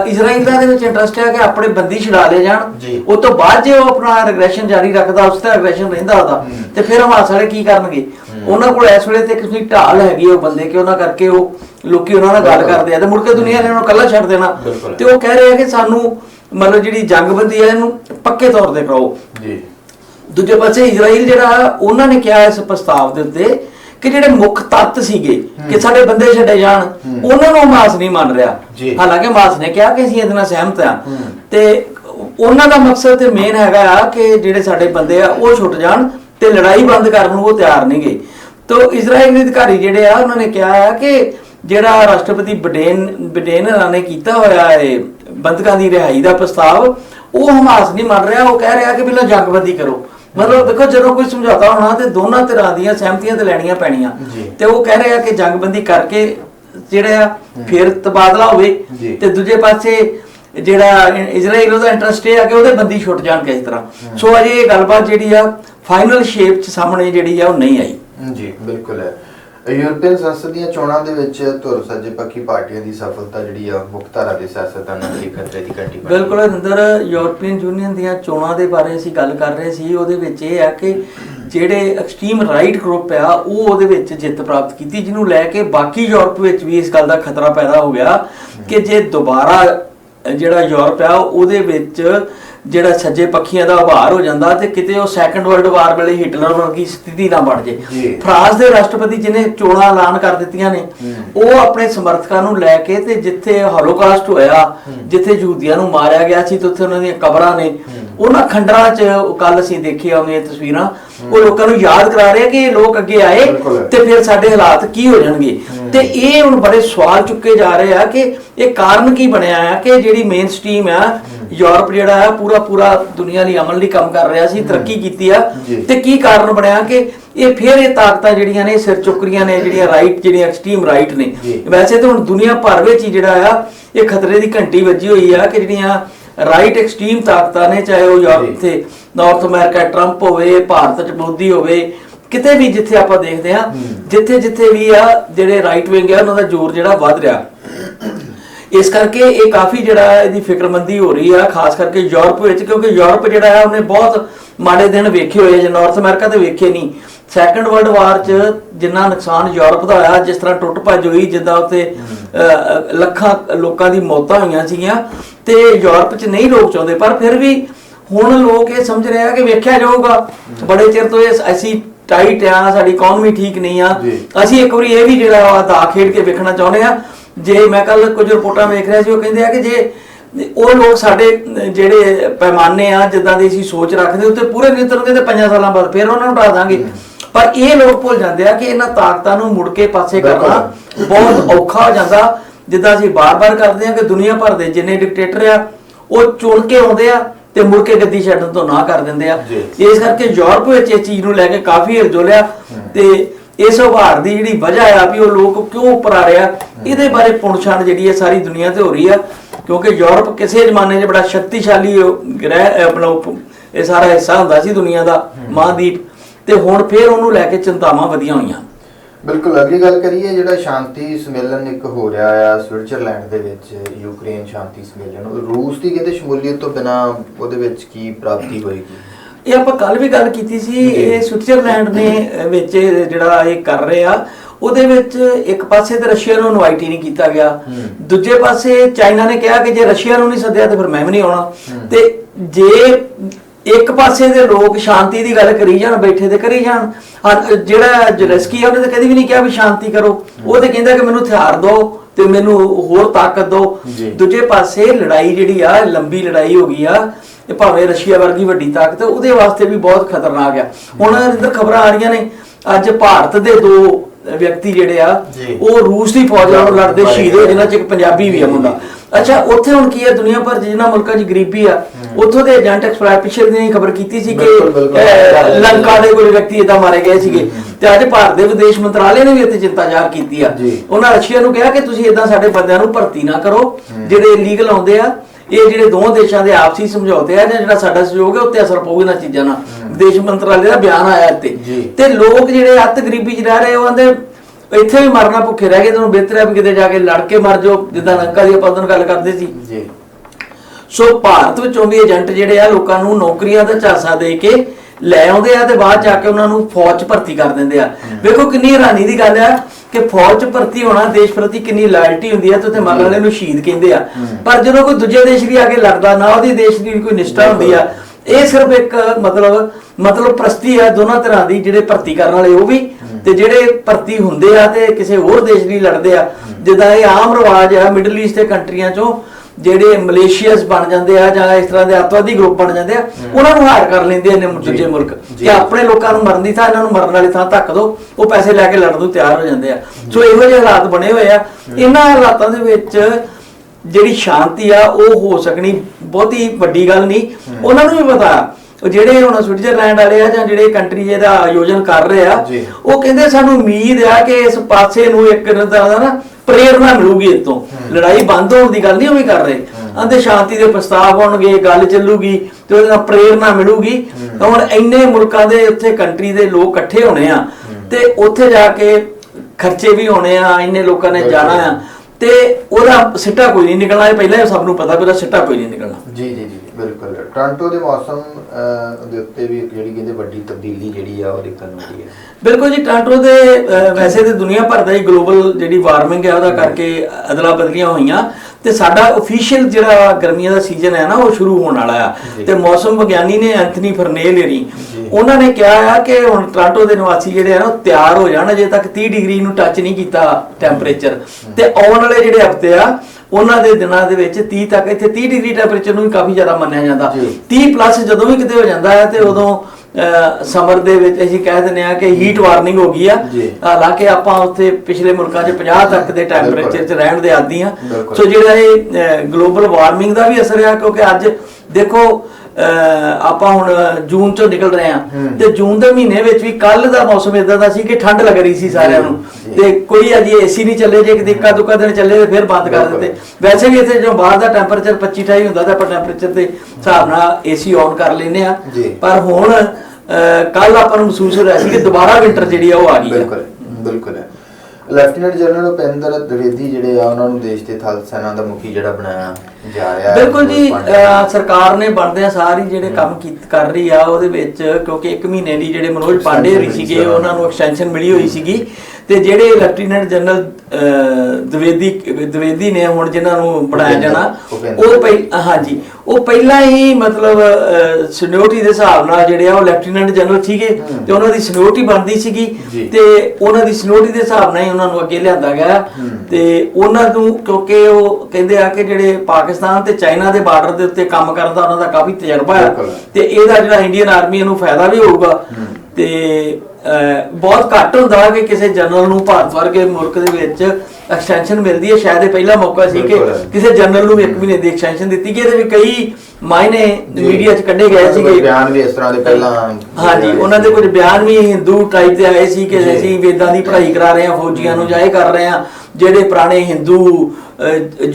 ਇਜ਼ਰਾਈਲ ਦਾ ਦੇ ਵਿੱਚ ਇੰਟਰਸਟ ਹੈ ਕਿ ਆਪਣੇ ਬੰਦੀ ਛੁਡਾ ਲਏ ਜਾਣ। ਉਸ ਤੋਂ ਬਾਅਦ ਜੇ ਉਹ ਆਪਣਾ ਰੈਗਰੈਸ਼ਨ ਜਾਰੀ ਰੱਖਦਾ ਉਸ ਤੇ ਰੈਗਰੈਸ਼ਨ ਰਹਿੰਦਾ ਉਹਦਾ। ਤੇ ਫਿਰ ਹਮਾਸ ਵਾਲੇ ਕੀ ਕਰਨਗੇ ਉਹਨਾਂ ਕੋਲ ਇਸ ਵੇਲੇ ਤੇ ਕਿਸੇ ਢਾਲ ਹੈਗੀ ਉਹ ਬੰਦੇ ਕਿ ਉਹਨਾਂ ਕਰਕੇ ਉਹ ਲੋਕੀ ਉਹਨਾਂ ਨਾਲ ਗੱਲ। ਕਰਦੇ ਆ ਤੇ ਮੁੜ ਕੇ ਦੁਨੀਆ ਨੇ ਉਹਨੂੰ ਕੱਲਾ ਛੱਡ ਦੇਣਾ। ਤੇ ਉਹ ਕਹਿ ਰਹੇ ਆ ਕਿ ਸਾਨੂੰ ਮਤਲਬ ਜਿਹੜੀ ਜੰਗਬੰਦੀ ਹੈ ਇਹਨੂੰ ਪੱਕੇ ਤੌਰ ਤੇ ਕਰਾਓ ਜੀ ਦੂਜੇ ਪਾਸੇ ਇਜ਼ਰਾਈਲ ਜਿਹੜਾ ਉਹਨਾਂ ਨੇ ਕਿਹਾ ਇਸ ਪ੍ਰਸਤਾਵ ਦੇ ਉੱਤੇ ਕਿ ਜਿਹੜੇ ਮੁੱਖ ਤੱਤ ਸੀਗੇ ਕਿ ਸਾਡੇ ਬੰਦੇ ਛੱਡੇ ਜਾਣ। ਉਹਨਾਂ ਨੂੰ ਹਮਾਸ ਨਹੀਂ ਮੰਨ ਰਿਹਾ। ਹਾਲਾਂਕਿ ਹਮਾਸ ਨੇ ਕਿਹਾ ਕਿ ਅਸੀਂ ਇਹਦੇ ਨਾਲ ਸਹਿਮਤ ਹੂੰ। ਤੇ ਉਹਨਾਂ ਦਾ ਮਕਸਦ ਤੇ ਮੇਨ ਹੈਗਾ ਆ ਕਿ ਜਿਹੜੇ ਸਾਡੇ ਬੰਦੇ ਆ ਉਹ ਛੁੱਟ ਜਾਣ ਤੇ ਲੜਾਈ ਬੰਦ ਕਰਨ ਨੂੰ ਉਹ ਤਿਆਰ ਨਹੀਂਗੇ ਤੋ ਇਜ਼ਰਾਈਲੀ ਅਧਿਕਾਰੀ ਜਿਹੜੇ ਆ ਉਹਨਾਂ ਨੇ ਕਿਹਾ ਆ ਕਿ ਜਿਹੜਾ ਰਾਸ਼ਟਰਪਤੀ ਬਡੇਨ ਬਡੇਨ ਨੇ ਕੀਤਾ ਹੋਇਆ ਹੈ ਬੰਦਕਾਂ ਦੀ ਰਿਹਾਈ ਦਾ ਪ੍ਰਸਤਾਵ ਉਹ ਹਮਾਸ ਨਹੀਂ ਮੰਨ ਰਿਹਾ ਉਹ ਕਹਿ ਰਿਹਾ ਕਿ ਪਹਿਲਾਂ ਜੰਗਬੰਦੀ ਕਰੋ ਮਤਲਬ ਦੇਖੋ ਜਦੋਂ ਕੋਈ ਸਮਝੌਤਾ ਹੋਣਾ ਤੇ ਦੋਨਾਂ ਧਿਰਾਂ ਦੀਆਂ ਸਹਿਮਤੀਆਂ ਤੇ ਲੈਣੀਆਂ ਪੈਣੀਆਂ। ਤੇ ਉਹ ਕਹਿ ਰਹੇ ਆ ਕਿ ਜੰਗਬੰਦੀ ਕਰਕੇ ਜਿਹੜਾ ਆ ਫਿਰ ਤਬਾਦਲਾ ਹੋਵੇ। ਤੇ ਦੂਜੇ ਪਾਸੇ ਜਿਹੜਾ ਇਜ਼ਰਾਈਲ ਉਹਦਾ ਇੰਟਰਸਟ ਇਹ ਆ ਕਿ ਉਹਦੇ ਬੰਦੀ ਛੁੱਟ ਜਾਣ ਕਿਸੇ ਤਰ੍ਹਾਂ। ਸੋ ਅਜੇ ਇਹ ਗੱਲਬਾਤ ਜਿਹੜੀ ਆ ਫਾਈਨਲ ਸ਼ੇਪ 'ਚ ਸਾਹਮਣੇ ਜਿਹੜੀ ਆ ਉਹ ਨਹੀਂ ਆਈ। ਜੀ ਬਿਲਕੁਲ ਹੈ। ਯੂਰਪੀਅਨ ਸੰਸਦ ਦੀਆਂ ਚੋਣਾਂ ਦੇ ਵਿੱਚ ਧੁਰ ਸੱਜੇ ਪੱਖੀ ਪਾਰਟੀਆਂ ਦੀ ਸਫਲਤਾ ਜਿਹੜੀ ਆ ਮੁੱਖ ਧਾਰਾ ਦੇ ਸਿਆਸਤਦਾਨਾਂ ਲਈ ਖਤਰੇ ਦੀ ਘੰਟੀ ਬਣੀ ਬਿਲਕੁਲ ਅੰਦਰ ਯੂਰਪੀਅਨ ਯੂਨੀਅਨ ਦੀਆਂ ਚੋਣਾਂ ਦੇ ਬਾਰੇ ਅਸੀਂ ਗੱਲ ਕਰ ਰਹੇ ਸੀ ਉਹਦੇ ਵਿੱਚ ਇਹ ਹੈ ਕਿ ਜਿਹੜੇ ਐਕਸਟ੍ਰੀਮ ਰਾਈਟ ਗਰੁੱਪ ਆ ਉਹ ਉਹਦੇ ਵਿੱਚ ਜਿੱਤ ਪ੍ਰਾਪਤ ਕੀਤੀ ਜਿਹਨੂੰ ਲੈ ਕੇ ਬਾਕੀ ਯੂਰਪ ਵਿੱਚ ਵੀ ਇਸ ਗੱਲ ਦਾ ਖਤਰਾ ਪੈਦਾ ਹੋ ਗਿਆ ਕਿ ਜੇ ਦੁਬਾਰਾ ਜਿਹੜਾ ਯੂਰਪ ਆ ਉਹਦੇ ਵਿੱਚ ਜਿਹੜਾ ਸੱਜੇ ਪੱਖੀਆਂ ਦਾ ਉਭਾਰ ਹੋ ਜਾਂਦਾ ਤੇ ਕਿਤੇ ਉਹ ਸੈਕੰਡ ਵਰਲਡ ਵਾਰ ਵੇਲੇ ਹਿਟਲਰ ਵਰਗੀ ਸਥਿਤੀ ਨਾ ਬਣ ਜੇ। ਫਰਾਂਸ ਦੇ ਰਾਸ਼ਟਰਪਤੀ ਜਿਹਨੇ ਚੋਣਾਂ ਐਲਾਨ ਕਰ ਦਿੱਤੀਆਂ ਨੇ ਉਹ ਆਪਣੇ ਸਮਰਥਕਾਂ ਨੂੰ ਲੈ ਕੇ ਤੇ ਜਿੱਥੇ ਹੋਲੋਕਾਸਟ ਹੋਇਆ ਜਿੱਥੇ ਯਹੂਦੀਆਂ ਨੂੰ ਮਾਰਿਆ ਗਿਆ ਸੀ ਤੇ ਉੱਥੇ ਉਹਨਾਂ ਦੀਆਂ ਕਬਰਾਂ ਨੇ ਉਹਨਾਂ ਖੰਡਰਾਂ 'ਚ ਕੱਲ ਅਸੀਂ ਦੇਖੀਆਂ ਉਹਦੀਆਂ ਤਸਵੀਰਾਂ ਉਹ ਲੋਕਾਂ ਨੂੰ ਯਾਦ ਕਰਾ ਰਿਹਾ ਕਿ ਇਹ ਲੋਕ ਅੱਗੇ ਆਏ। ਤੇ ਫਿਰ ਸਾਡੇ ਹਾਲਾਤ ਕੀ ਹੋ ਜਾਣਗੇ। ਤੇ ਇਹ ਹੁਣ ਬੜੇ ਸਵਾਲ ਚੁੱਕੇ ਜਾ ਰਹੇ ਆ ਕਿ ਇਹ ਕਾਰਨ ਕੀ ਬਣਿਆ ਆ ਕਿ ਜਿਹੜੀ ਮੇਨ ਸਟ੍ਰੀਮ ਆ ਯੂਰਪ ਜਿਹੜਾ ਆ ਪੂਰਾ ਪੂਰਾ ਦੁਨੀਆ ਲਈ ਅਮਲ ਲਈ ਕੰਮ ਕਰ ਰਿਹਾ ਸੀ ਤਰੱਕੀ ਕੀਤੀ ਆ। ਤੇ ਕੀ ਕਾਰਨ ਬਣਿਆ ਕਿ ਇਹ ਫਿਰ ਇਹ ਤਾਕਤਾਂ ਜਿਹੜੀਆਂ ਨੇ ਸਿਰ ਚੁੱਕ ਰਹੀਆਂ ਨੇ ਜਿਹੜੀਆਂ ਰਾਈਟ ਜਿਹੜੀਆਂ ਐਕਸਟ੍ਰੀਮ ਰਾਈਟ ਨੇ। ਵੈਸੇ ਤਾਂ ਹੁਣ ਦੁਨੀਆ ਭਰ ਵਿੱਚ ਹੀ ਜਿਹੜਾ ਆ ਇਹ ਖਤਰੇ ਦੀ ਘੰਟੀ ਵੱਜੀ ਹੋਈ ਆ ਕਿ ਜਿਹੜੀਆਂ ਰਾਈਟ ਐਕਸਟ੍ਰੀਮ ਤਾਕਤਾਂ ਨੇ ਚਾਹੇ ਉਹ। ਯੂਰਪ ਤੇ ਨਾਰਥ ਅਮਰੀਕਾ ਟਰੰਪ ਹੋਵੇ ਭਾਰਤ ਚ ਮੋਦੀ ਹੋਵੇ ਕਿਤੇ ਵੀ ਜਿੱਥੇ ਆਪਾਂ ਦੇਖਦੇ ਆ ਜਿੱਥੇ ਜਿੱਥੇ ਵੀ ਆ ਜਿਹੜੇ ਰਾਈਟ ਵਿੰਗ ਆ ਉਹਨਾਂ ਦਾ ਜ਼ੋਰ ਜਿਹੜਾ ਵੱਧ ਰਿਹਾ ਇਸ ਕਰਕੇ ਇਹ ਕਾਫੀ ਜਿਹੜਾ ਇਹਦੀ ਫਿਕਰਮੰਦੀ ਹੋ ਰਹੀ ਆ ਖਾਸ ਕਰਕੇ ਯੂਰਪ ਵਿੱਚ ਕਿਉਂਕਿ ਯੂਰਪ ਜਿਹੜਾ ਹੈ ਉਹਨੇ ਬਹੁਤ ਮਾੜੇ ਦਿਨ ਵੇਖੇ ਹੋਏ ਆ ਜੇ ਨਾਰਥ ਅਮਰੀਕਾ ਤੇ ਵੇਖੇ ਨਹੀਂ। ਸੈਕੰਡ ਵਰਲਡ ਵਾਰ ਚ ਜਿੰਨਾ ਨੁਕਸਾਨ ਯੂਰਪ ਦਾ ਹੋਇਆ ਜਿਸ ਤਰ੍ਹਾਂ ਟੁੱਟ ਭੱਜ ਹੋਈ ਜਿੱਦਾਂ ਉੱਤੇ ਲੱਖਾਂ ਲੋਕਾਂ ਦੀ ਮੌਤਾਂ ਹੋਈਆਂ ਸੀਗੀਆਂ ਤੇ ਯੂਰਪ ਚ ਨਹੀਂ ਲੋਕ ਚਾਹੁੰਦੇ। ਪਰ ਫਿਰ ਵੀ ਹੁਣ ਲੋਕ ਇਹ ਸਮਝ ਰਹੇ ਆ ਕਿ ਵੇਖਿਆ ਜਾਊਗਾ। ਬੜੇ ਚਿਰ ਤੋਂ ਇਹ ਅਸੀਂ ਟਾਈਟ ਆ ਸਾਡੀ ਇਕਨੋਮੀ ਠੀਕ ਨਹੀਂ ਆ। ਅਸੀਂ ਇੱਕ ਵਾਰੀ ਇਹ ਵੀ ਜਿਹੜਾ ਵਾ ਦਾ ਖੇਡ ਕੇ ਵੇਖਣਾ ਚਾਹੁੰਦੇ ਆ। ਜੇ ਮੈਂ ਕੱਲ ਕੁਝ ਰਿਪੋਰਟਾਂ ਵੇਖ ਰਿਹਾ ਸੀ ਉਹ ਕਹਿੰਦੇ ਆ ਕਿ ਜੇ ਉਹ ਲੋਕ ਸਾਡੇ ਜਿਹੜੇ ਪੈਮਾਨੇ ਆ ਜਿੱਦਾਂ ਦੀ ਅਸੀਂ ਸੋਚ ਰੱਖਦੇ ਉੱਤੇ ਪੂਰੇ ਨਹੀਂ ਉਤਰਨਗੇ ਤੇ ਪੰਜਾਂ ਸਾਲਾਂ ਬਾਅਦ ਫਿਰ ਉਹਨਾਂ ਨੂੰ ਹਟਾ ਦਾਂਗੇ। ਪਰ ਇਹ ਲੋਕ ਭੁੱਲ ਜਾਂਦੇ ਆ ਕਿ ਇਹਨਾਂ ਤਾਕਤਾਂ ਨੂੰ ਮੁੜ ਕੇ ਪਾਸੇ ਕਰਨਾ ਬਹੁਤ ਔਖਾ ਹੋ ਜਾਂਦਾ। ਜਿੱਦਾਂ ਅਸੀਂ ਬਾਰ-ਬਾਰ ਕਰਦੇ ਆ ਕਿ ਦੁਨੀਆ ਭਰ ਦੇ ਜਿੰਨੇ ਡਿਕਟੇਟਰ ਆ ਉਹ ਚੁਣ ਕੇ ਆਉਂਦੇ ਆ ਤੇ ਮੁੜ ਕੇ ਗੱਦੀ ਛੱਡਣ ਤੋਂ ਨਾ ਕਰ ਦਿੰਦੇ ਆ। ਇਸ ਕਰਕੇ ਯੂਰਪ ਵਿੱਚ ਇਸ ਚੀਜ਼ ਨੂੰ ਲੈ ਕੇ ਕਾਫੀ ਹਿਲਜੁਲਿਆ ਤੇ ਇਸ ਉਭਾਰ ਦੀ ਜਿਹੜੀ ਵਜ੍ਹਾ ਆ ਵੀ ਉਹ ਲੋਕ ਕਿਉਂ ਉੱਪਰ ਆ ਰਿਹਾ ਇਹਦੇ ਬਾਰੇ ਪੁਣਛਾਣ ਜਿਹੜੀ ਹੈ ਸਾਰੀ ਦੁਨੀਆ ਤੇ ਹੋ ਰਹੀ ਆ ਕਿਉਂਕਿ ਯੂਰਪ ਕਿਸੇ ਜ਼ਮਾਨੇ 'ਚ ਬੜਾ ਸ਼ਕਤੀਸ਼ਾਲੀ ਗ੍ਰਹਿ ਆਪਣਾ ਇਹ ਸਾਰਾ ਹਿੱਸਾ ਹੁੰਦਾ ਸੀ ਦੁਨੀਆ ਦਾ ਮਹਾਦੀਪ। ਤੇ ਹੁਣ ਫੇਰ ਉਹਨੂੰ ਲੈ ਕੇ ਚਿੰਤਾਵਾਂ ਵਧੀਆਂ ਹੋਈਆਂ। ਬਿਲਕੁਲ ਅਗਲੀ ਗੱਲ ਕਰੀਏ ਜਿਹੜਾ ਸ਼ਾਂਤੀ ਸੰਮੇਲਨ ਇੱਕ ਹੋ ਰਿਹਾ ਆ ਸਵਿਟਜ਼ਰਲੈਂਡ ਦੇ ਵਿੱਚ ਯੂਕਰੇਨ ਸ਼ਾਂਤੀ ਸੰਮੇਲਨ ਰੂਸ ਦੀ ਕਿਤੇ ਸ਼ਮੂਲੀਅਤ ਤੋਂ ਬਿਨਾ ਉਹਦੇ ਵਿੱਚ ਕੀ ਪ੍ਰਾਪਤੀ ਹੋਏਗੀ? ਇਹ ਆਪਾਂ ਕੱਲ ਵੀ ਗੱਲ ਕੀਤੀ ਸੀ ਇਹ ਸਵਿਟਜ਼ਰਲੈਂਡ ਨੇ ਵਿੱਚ ਜਿਹੜਾ ਇਹ ਕਰ ਰਹੇ ਆ ਉਹਦੇ ਵਿੱਚ ਇੱਕ ਪਾਸੇ ਤੇ ਰਸ਼ੀਆ ਨੂੰ ਇਨਵਾਈਟ ਹੀ ਨਹੀਂ ਕੀਤਾ ਗਿਆ। ਦੂਜੇ ਪਾਸੇ ਚਾਈਨਾ ਨੇ ਕਿਹਾ ਕਿ ਜੇ ਰਸ਼ੀਆ ਨੂੰ ਨਹੀਂ ਸੱਦਿਆ ਤੇ ਫਿਰ ਮੈਂ ਵੀ ਨਹੀਂ ਆਉਣਾ। ਤੇ ਜੇ ਇੱਕ ਪਾਸੇ ਦੇ ਲੋਕ ਸ਼ਾਂਤੀ ਦੀ ਗੱਲ ਕਰੀ ਜਾਣ ਬੈਠੇ ਤੇ ਕਰੀ ਜਾਣ ਜਿਹੜਾ ਜਰਸਕੀ ਆ ਉਹਨੇ ਤਾਂ ਕਦੀ ਵੀ ਨਹੀਂ ਕਿਹਾ ਵੀ ਸ਼ਾਂਤੀ ਕਰੋ। ਉਹ ਤੇ ਕਹਿੰਦਾ ਕਿ ਮੈਨੂੰ ਹਥਿਆਰ ਦਿਓ ਤੇ ਮੈਨੂੰ ਹੋਰ ਤਾਕਤ ਦਿਓ। ਜੀ। ਦੂਜੇ ਪਾਸੇ ਲੜਾਈ ਜਿਹੜੀ ਆ ਲੰਬੀ ਲੜਾਈ ਹੋ ਗਈ ਆ ਇਹ ਭਾਵੇਂ ਰਸ਼ੀਆ ਵਰਗੀ ਵੱਡੀ ਤਾਕਤ ਹੈ, ਉਹਦੇ ਵਾਸਤੇ ਵੀ ਬਹੁਤ ਖਤਰਨਾਕ ਆ। ਹੁਣ ਅੰਦਰ ਖਬਰਾਂ ਆ ਰਹੀਆਂ ਨੇ। ਅੱਜ ਭਾਰਤ ਦੇ ਦੋ ਵਿਅਕਤੀ ਜਿਹੜੇ ਆ। ਉਹ ਰੂਸ ਦੀ ਫੌਜ ਨਾਲ ਲੜਦੇ ਸ਼ਹੀਦ ਹੋਏ ਜਿਨ੍ਹਾਂ ਚ ਇੱਕ ਪੰਜਾਬੀ ਵੀ ਆ ਮੁੰਡਾ। ਅੱਛਾ ਉੱਥੇ ਹੁਣ ਕੀ ਹੈ ਦੁਨੀਆ ਭਰ ਜਿਨ੍ਹਾਂ ਮੁਲਕਾਂ 'ਚ ਗਰੀਬੀ ਆ ਉੱਥੋਂ ਦੇ ਏਜੰਟ ਐਕਸਪਾਇਰ ਪਿਛਲੇ ਦਿਨ ਖਬਰ ਕੀਤੀ ਸੀ ਕਿ ਲੰਕਾ ਦੇ ਕੋਈ ਵਿਅਕਤੀ ਇਦਾਂ ਮਾਰੇ ਗਏ ਸੀਗੇ। ਤੇ ਅੱਜ ਭਾਰਤ ਦੇ ਵਿਦੇਸ਼ ਮੰਤਰਾਲੇ ਨੇ ਵੀ ਇੱਥੇ ਚਿੰਤਾ ਜ਼ਾਹਰ ਕੀਤੀ ਆ। ਉਹਨਾਂ ਰਸ਼ੀਆ ਨੂੰ ਕਿਹਾ ਕਿ ਤੁਸੀਂ ਇਦਾਂ ਸਾਡੇ ਬੰਦਿਆਂ ਨੂੰ ਭਰਤੀ ਨਾ ਕਰੋ ਜਿਹੜੇ ਲੀਗਲ ਆਉਂਦੇ ਆ ਇਹ ਜਿਹੜੇ ਦੋਵਾਂ ਦੇਸ਼ਾਂ ਦੇ ਆਪਸੀ ਸਮਝੌਤੇ ਆ ਜਾਂ ਜਿਹੜਾ ਸਾਡਾ ਸਹਿਯੋਗ ਹੈ ਉੱਤੇ ਅਸਰ ਪਊਗਾ ਇਹਨਾਂ ਚੀਜ਼ਾਂ ਨਾਲ। ਵਿਦੇਸ਼ ਮੰਤਰਾਲੇ ਦਾ ਬਿਆਨ ਆਇਆ ਜੀ। ਤੇ ਲੋਕ ਜਿਹੜੇ ਅੱਤ ਗਰੀਬੀ 'ਚ ਰਹਿ ਰਹੇ ਉਹ ਕਹਿੰਦੇ ਇੱਥੇ ਵੀ ਮਰਨਾ ਭੁੱਖੇ ਰਹਿ ਗਏ ਤੁਹਾਨੂੰ ਬਿਹਤਰ ਹੈ ਵੀ ਕਿਤੇ ਜਾ ਕੇ ਲੜ ਕੇ ਮਰ ਜਾਓ ਜਿੱਦਾਂ ਲੰਕਾ ਦੀ ਆਪਾਂ ਉਦੋਂ ਗੱਲ ਕਰਦੇ ਸੀ। ਜੀ। ਸੋ ਭਾਰਤ ਵਿੱਚੋਂ ਵੀ ਏਜੰਟ ਜਿਹੜੇ ਆ ਲੋਕਾਂ ਨੂੰ ਨੌਕਰੀਆਂ ਦਾ ਝਾਂਸਾ ਦੇ ਕੇ ਲੈ ਆਉਂਦੇ ਆ ਤੇ ਬਾਅਦ ਜਾ ਕੇ ਉਹਨਾਂ ਨੂੰ ਫੌਜ 'ਚ ਭਰਤੀ ਕਰ ਦਿੰਦੇ ਆ। ਵੇਖੋ ਕਿੰਨੀ ਹੈਰਾਨੀ ਦੀ ਗੱਲ ਆ ਕਿ ਫੌਜ 'ਚ ਭਰਤੀ ਹੋਣਾ ਦੇਸ਼ ਪ੍ਰਤੀ ਕਿੰਨੀ ਲਾਇਲਟੀ ਹੁੰਦੀ ਆ ਤੇ ਉੱਥੇ ਮਰਨ ਵਾਲੇ ਨੂੰ ਸ਼ਹੀਦ ਕਹਿੰਦੇ ਆ। ਪਰ ਜਦੋਂ ਕੋਈ ਦੂਜੇ ਦੇਸ਼ ਵੀ ਆ ਕੇ ਲੜਦਾ ਨਾ ਉਹਦੀ ਦੇਸ਼ ਦੀ ਕੋਈ ਨਿਸ਼ਠਾ ਹੁੰਦੀ ਆ ਇਹ ਸਿਰਫ ਇੱਕ ਮਤਲਬ ਮਤਲਬ ਪ੍ਰਸਤੀ ਆ ਦੋਨਾਂ ਤਰ੍ਹਾਂ ਦੀ ਜਿਹੜੇ ਭਰਤੀ ਕਰਨ ਵਾਲੇ ਉਹ ਵੀ ਤੇ ਜਿਹੜੇ ਭਰਤੀ ਹੁੰਦੇ ਆ ਤੇ ਕਿਸੇ ਹੋਰ ਦੇਸ਼ ਲਈ ਲੜਦੇ ਆ। ਜਿੱਦਾਂ ਇਹ ਆਮ ਰਿਵਾਜ ਆ ਮਿਡਲ ਈਸਟ ਦੇ ਕੰਟਰੀਆਂ 'ਚੋਂ ਜਿਹੜੇ ਮਲੇਸ਼ੀਅਸ ਬਣ ਜਾਂਦੇ ਆ ਜਾਂ ਇਸ ਤਰ੍ਹਾਂ ਦੇ ਅੱਤਵਾਦੀ ਗਰੁੱਪ ਬਣ ਜਾਂਦੇ ਆ ਉਹਨਾਂ ਨੂੰ ਹਾਰ ਕਰ ਲੈਂਦੇ ਨੇ ਦੂਜੇ ਮੁਲਕ। ਕਿ ਆਪਣੇ ਲੋਕਾਂ ਨੂੰ ਮਰਨ ਦੀ ਥਾਂ ਇਹਨਾਂ ਨੂੰ ਮਰਨ ਵਾਲੀ ਥਾਂ ਧੱਕ ਦਿਓ ਉਹ ਪੈਸੇ ਲੈ ਕੇ ਲੜਨ ਨੂੰ ਤਿਆਰ ਹੋ ਜਾਂਦੇ ਆ। ਸੋ ਇਹੋ ਜਿਹੇ ਹਾਲਾਤ ਬਣੇ ਹੋਏ ਆ। ਇਹਨਾਂ ਹਾਲਾਤਾਂ ਦੇ ਵਿੱਚ ਜਿਹੜੀ ਸ਼ਾਂਤੀ ਆ ਉਹ ਹੋ ਸਕਣੀ ਬਹੁਤੀ ਵੱਡੀ ਗੱਲ ਨਹੀਂ। ਉਹਨਾਂ ਨੂੰ ਵੀ ਪਤਾ ਉਹ ਜਿਹੜੇ ਹੁਣ ਸਵਿਟਜ਼ਰਲੈਂਡ ਵਾਲੇ ਆ ਜਾਂ ਜਿਹੜੇ ਕੰਟਰੀ ਇਹਦਾ ਆਯੋਜਨ ਕਰ ਰਹੇ ਆ। ਉਹ ਕਹਿੰਦੇ ਸਾਨੂੰ ਉਮੀਦ ਆ ਕਿ ਇਸ ਪਾਸੇ ਨੂੰ ਇੱਕ ਤਰ੍ਹਾਂ ਦਾ ਨਾ ਪ੍ਰੇਰਣਾ ਮਿਲੂਗੀ ਇਤੋਂ ਲੜਾਈ ਬੰਦ ਹੋਣ ਦੀ ਗੱਲ ਨਹੀਂ ਉਹ ਵੀ ਕਰ ਰਹੇ। ਆਂਦੇ ਸ਼ਾਂਤੀ ਦੇ ਪ੍ਰਸਤਾਵ ਆਉਣਗੇ ਗੱਲ ਚੱਲੂਗੀ ਤੇ ਉਹਦੇ ਨਾਲ ਪ੍ਰੇਰਣਾ ਮਿਲੂਗੀ। ਹੁਣ ਇੰਨੇ ਮੁਲਕਾਂ ਦੇ ਉੱਥੇ ਕੰਟਰੀ ਦੇ ਲੋਕ ਇਕੱਠੇ ਹੋਣੇ ਆ ਤੇ ਉੱਥੇ ਜਾ ਕੇ ਖਰਚੇ ਵੀ ਹੋਣੇ ਆ ਇੰਨੇ ਲੋਕਾਂ ਨੇ ਜਾਣਾ ਆ। ਤੇ ਉਹਦਾ ਸਿੱਟਾ ਕੋਈ ਨਹੀਂ ਨਿਕਲਣਾ ਇਹ ਪਹਿਲਾਂ ਸਭ ਨੂੰ ਪਤਾ ਵੀ ਉਹਦਾ ਸਿੱਟਾ ਕੋਈ ਨਹੀਂ ਨਿਕਲਣਾ। ਜੀ ਜੀ ਜੀ। ਬਿਲਕੁਲ। ਟੋਰਾਂਟੋ ਦੇ ਮੌਸਮ ਦੇ ਉੱਤੇ ਵੀ ਜਿਹੜੀ ਕਹਿੰਦੇ ਵੱਡੀ ਤਬਦੀਲੀ ਜਿਹੜੀ ਆ ਉਹ ਦੇਖਣ ਨੂੰ ਮਿਲੀ ਹੈ। ਬਿਲਕੁਲ ਜੀ ਟਾਂਟੋ ਦੇ ਵੈਸੇ ਤੇ ਦੁਨੀਆ ਭਰ ਦਾ ਹੀ ਗਲੋਬਲ ਜਿਹੜੀ ਵਾਰਮਿੰਗ ਹੈ ਉਹਦਾ ਕਰਕੇ ਅਦਲਾ ਬਦਲੀਆਂ ਹੋਈਆਂ। ਤੇ ਸਾਡਾ ਅਫੀਸ਼ੀਅਲ ਜਿਹੜਾ ਗਰਮੀਆਂ ਦਾ ਸੀਜ਼ਨ ਹੈ ਨਾ ਉਹ ਸ਼ੁਰੂ ਹੋਣ ਵਾਲਾ ਆ। ਤੇ ਮੌਸਮ ਵਿਗਿਆਨੀ ਨੇ ਐਂਥਨੀ ਫਰਨੇਲੇਰੀ ਜੀ। ਉਹਨਾਂ ਨੇ ਕਿਹਾ ਆ ਕਿ ਹੁਣ ਟੋਰਾਂਟੋ ਦੇ ਨਿਵਾਸੀ ਜਿਹੜੇ ਆ ਨਾ ਉਹ ਤਿਆਰ ਹੋ ਜਾਣ ਅਜੇ ਤੱਕ 30 ਡਿਗਰੀ ਨੂੰ ਟੱਚ ਨਹੀਂ ਕੀਤਾ ਟੈਂਪਰੇਚਰ ਤੇ ਆਉਣ ਵਾਲੇ ਜਿਹੜੇ ਹਫ਼ਤੇ ਆ ਉਹਨਾਂ ਦੇ ਦਿਨਾਂ ਦੇ ਵਿੱਚ 30 ਤੱਕ ਇੱਥੇ 30 ਡਿਗਰੀ ਟੈਂਪਰੇਚਰ ਨੂੰ ਵੀ ਕਾਫੀ ਜ਼ਿਆਦਾ ਮੰਨਿਆ ਜਾਂਦਾ ਜੀ। 30 ਪਲੱਸ ਜਦੋਂ ਵੀ ਕਿਤੇ ਹੋ ਜਾਂਦਾ ਹੈ ਤੇ ਉਦੋਂ ਸਮਰ ਦੇ ਵਿੱਚ ਅਸੀਂ ਕਹਿ ਦਿੰਦੇ ਆ ਕਿ ਹੀਟ ਵਾਰਨਿੰਗ ਹੋ ਗਈ ਆ। ਹਾਲਾਂਕਿ ਆਪਾਂ ਉੱਥੇ ਪਿਛਲੇ ਮੁਲਕਾਂ 'ਚ 50 ਤੱਕ ਦੇ ਟੈਂਪਰੇਚਰ 'ਚ ਰਹਿਣ ਦੇ ਆਦੀ ਆ। ਸੋ ਜਿਹੜਾ ਇਹ ਗਲੋਬਲ ਵਾਰਮਿੰਗ ਦਾ ਵੀ ਅਸਰ ਆ ਕਿਉਂਕਿ ਅੱਜ ਦੇਖੋ ਆਪਾਂ ਹੁਣ ਜੂਨ ਚੋਂ ਨਿਕਲ ਰਹੇ ਆ ਹੂੰ। ਤੇ ਜੂਨ ਦੇ ਮਹੀਨੇ ਵਿੱਚ ਵੀ ਕੱਲ ਦਾ ਮੌਸਮ ਇਦਾਂ ਦਾ ਸੀ ਕਿ ਠੰਡ ਲੱਗ ਰਹੀ ਸੀ ਸਾਰਿਆਂ ਨੂੰ। ਤੇ ਕੋਈ ਅਜੇ ਏਸੀ ਨਹੀਂ ਚੱਲੇ ਜੇ ਕਿਤੇ ਇੱਕਾ ਦੁੱਕਾ ਦਿਨ ਚੱਲੇ ਤੇ ਫਿਰ ਬੰਦ ਕਰ। ਦਿੰਦੇ ਵੈਸੇ ਵੀ ਇੱਥੇ ਜੋ ਬਾਹਰ ਦਾ ਟੈਂਪਰੇਚਰ 25 28 ਹੁੰਦਾ ਤਾਂ ਆਪਾਂ ਟੈਂਪਰੇਚਰ ਦੇ ਹਿਸਾਬ ਨਾਲ ਏਸੀ ਆਨ ਕਰ ਲੈਨੇ ਆ। ਪਰ ਹੁਣ ਕੱਲ ਆਪਾਂ ਨੂੰ ਮਹਿਸੂਸ ਹੋ ਰਿਹਾ ਸੀ ਕਿ ਦੁਬਾਰਾ ਵਿੰਟਰ ਜਿਹੜੀ ਆ ਉਹ ਆ ਗਈ ਆ ਬਿਲਕੁਲ ਬਿਲਕੁਲ ਹੈ ਲੈਫਟੀਨੈਂਟ ਜਨਰਲ ਉਪੇਂਦਰ ਦਵੇਦੀ ਜਿਹੜੇ ਆ ਉਹਨਾਂ ਨੂੰ ਦੇਸ਼ ਦੇ ਥਲ ਸੈਨਾ ਦਾ ਮੁਖੀ ਜਿਹੜਾ ਬਣਾਇਆ ਜਾ ਰਿਹਾ ਹੈ ਬਿਲਕੁਲ ਜੀ ਸਰਕਾਰ ਨੇ ਬਣਦਿਆਂ ਸਾਰੀ ਜਿਹੜੇ ਕੰਮ ਕੀਤ ਕਰ ਰਹੀ ਆ ਉਹਦੇ ਵਿੱਚ ਕਿਉਂਕਿ 1 ਮਹੀਨੇ ਦੀ ਜਿਹੜੇ ਮਨੋਜ ਪਾਂਡੇ Extension ਸੀਗੇ ਉਹਨਾਂ ਨੂੰ ਐਕਸਟੈਂਸ਼ਨ ਮਿਲੀ ਹੋਈ ਸੀਗੀ ਤੇ ਜਿਹੜੇ ਲੈਫਟੀਨੈਂਟ ਜਨਰਲ ਦਵੇਦੀ ਦਵੇਦੀ ਨੇ ਹੁਣ ਜਿਨ੍ਹਾਂ ਨੂੰ ਬਣਾਇਆ ਜਾਣਾ। ਉਹ ਹਾਂਜੀ ਉਹ ਪਹਿਲਾਂ ਹੀ ਮਤਲਬ ਸੀਨੀਅਰਟੀ ਦੇ ਹਿਸਾਬ ਨਾਲ ਜਿਹੜੇ ਆ ਉਹ ਲੈਫਟੀਨੈਂਟ ਜਨਰਲ ਸੀਗੇ। ਤੇ ਉਹਨਾਂ ਦੀ ਸੀਨੀਅਰਟੀ ਬਣਦੀ ਸੀਗੀ। ਤੇ ਉਹਨਾਂ ਦੀ ਸੀਨੀਅਰਟੀ ਦੇ ਹਿਸਾਬ ਨਾਲ ਹੀ ਉਹਨਾਂ ਨੂੰ ਅੱਗੇ ਲਿਆਂਦਾ ਗਿਆ। ਤੇ ਉਹਨਾਂ ਨੂੰ ਕਿਉਂਕਿ ਉਹ ਕਹਿੰਦੇ ਆ ਕਿ ਜਿਹੜੇ ਪਾਕਿਸਤਾਨ ਤੇ ਚਾਈਨਾ ਦੇ ਬਾਰਡਰ ਦੇ ਉੱਤੇ ਕੰਮ ਕਰਨ ਦਾ ਉਹਨਾਂ ਦਾ ਕਾਫੀ ਤਜਰਬਾ ਹੈ। ਤੇ ਇਹਦਾ ਜਿਹੜਾ ਇੰਡੀਅਨ ਆਰਮੀ ਨੂੰ ਫਾਇਦਾ ਵੀ ਹੋਊਗਾ ਤੇ ਬਹੁਤ ਘੱਟ ਹੁੰਦਾ ਕਿ ਕਿਸੇ ਜਨਰਲ ਨੂੰ ਭਾਰਤ ਵਰਗੇ ਮੁਲਕ ਦੇ ਵਿੱਚ ਐਕਸਟੈਂਸ਼ਨ ਮਿਲਦੀ ਹੈ। ਸ਼ਾਇਦ ਇਹ ਪਹਿਲਾ ਮੌਕਾ ਸੀ ਕਿ। ਕਿਸੇ ਜਨਰਲ ਨੂੰ ਇੱਕ ਮਹੀਨੇ ਦੀ ਐਕਸਟੈਂਸ਼ਨ ਦਿੱਤੀ ਗਈ ਇਹਦੇ ਵੀ ਕਈ ਮਾਇਨੇ। ਮੀਡੀਆ 'ਚ ਕੱਢੇ ਗਏ ਕੋਈ ਸੀਗੇ ਬਿਆਨ ਵੀ ਇਸ ਤਰ੍ਹਾਂ ਦੇ ਪਹਿਲਾਂ ਹਾਂਜੀ ਉਹਨਾਂ ਦੇ ਕੁਝ ਬਿਆਨ ਵੀ ਹਿੰਦੂ ਟਾਈਪ ਦੇ ਆਏ ਸੀ ਕਿ। ਅਸੀਂ ਵੇਦਾਂ ਦੀ ਪੜ੍ਹਾਈ ਕਰਾ ਰਹੇ ਹਾਂ ਫੌਜੀਆਂ ਨੂੰ ਜਾਏ ਕਰ ਰਹੇ ਹਾਂ। ਜਿਹੜੇ ਪੁਰਾਣੇ ਹਿੰਦੂ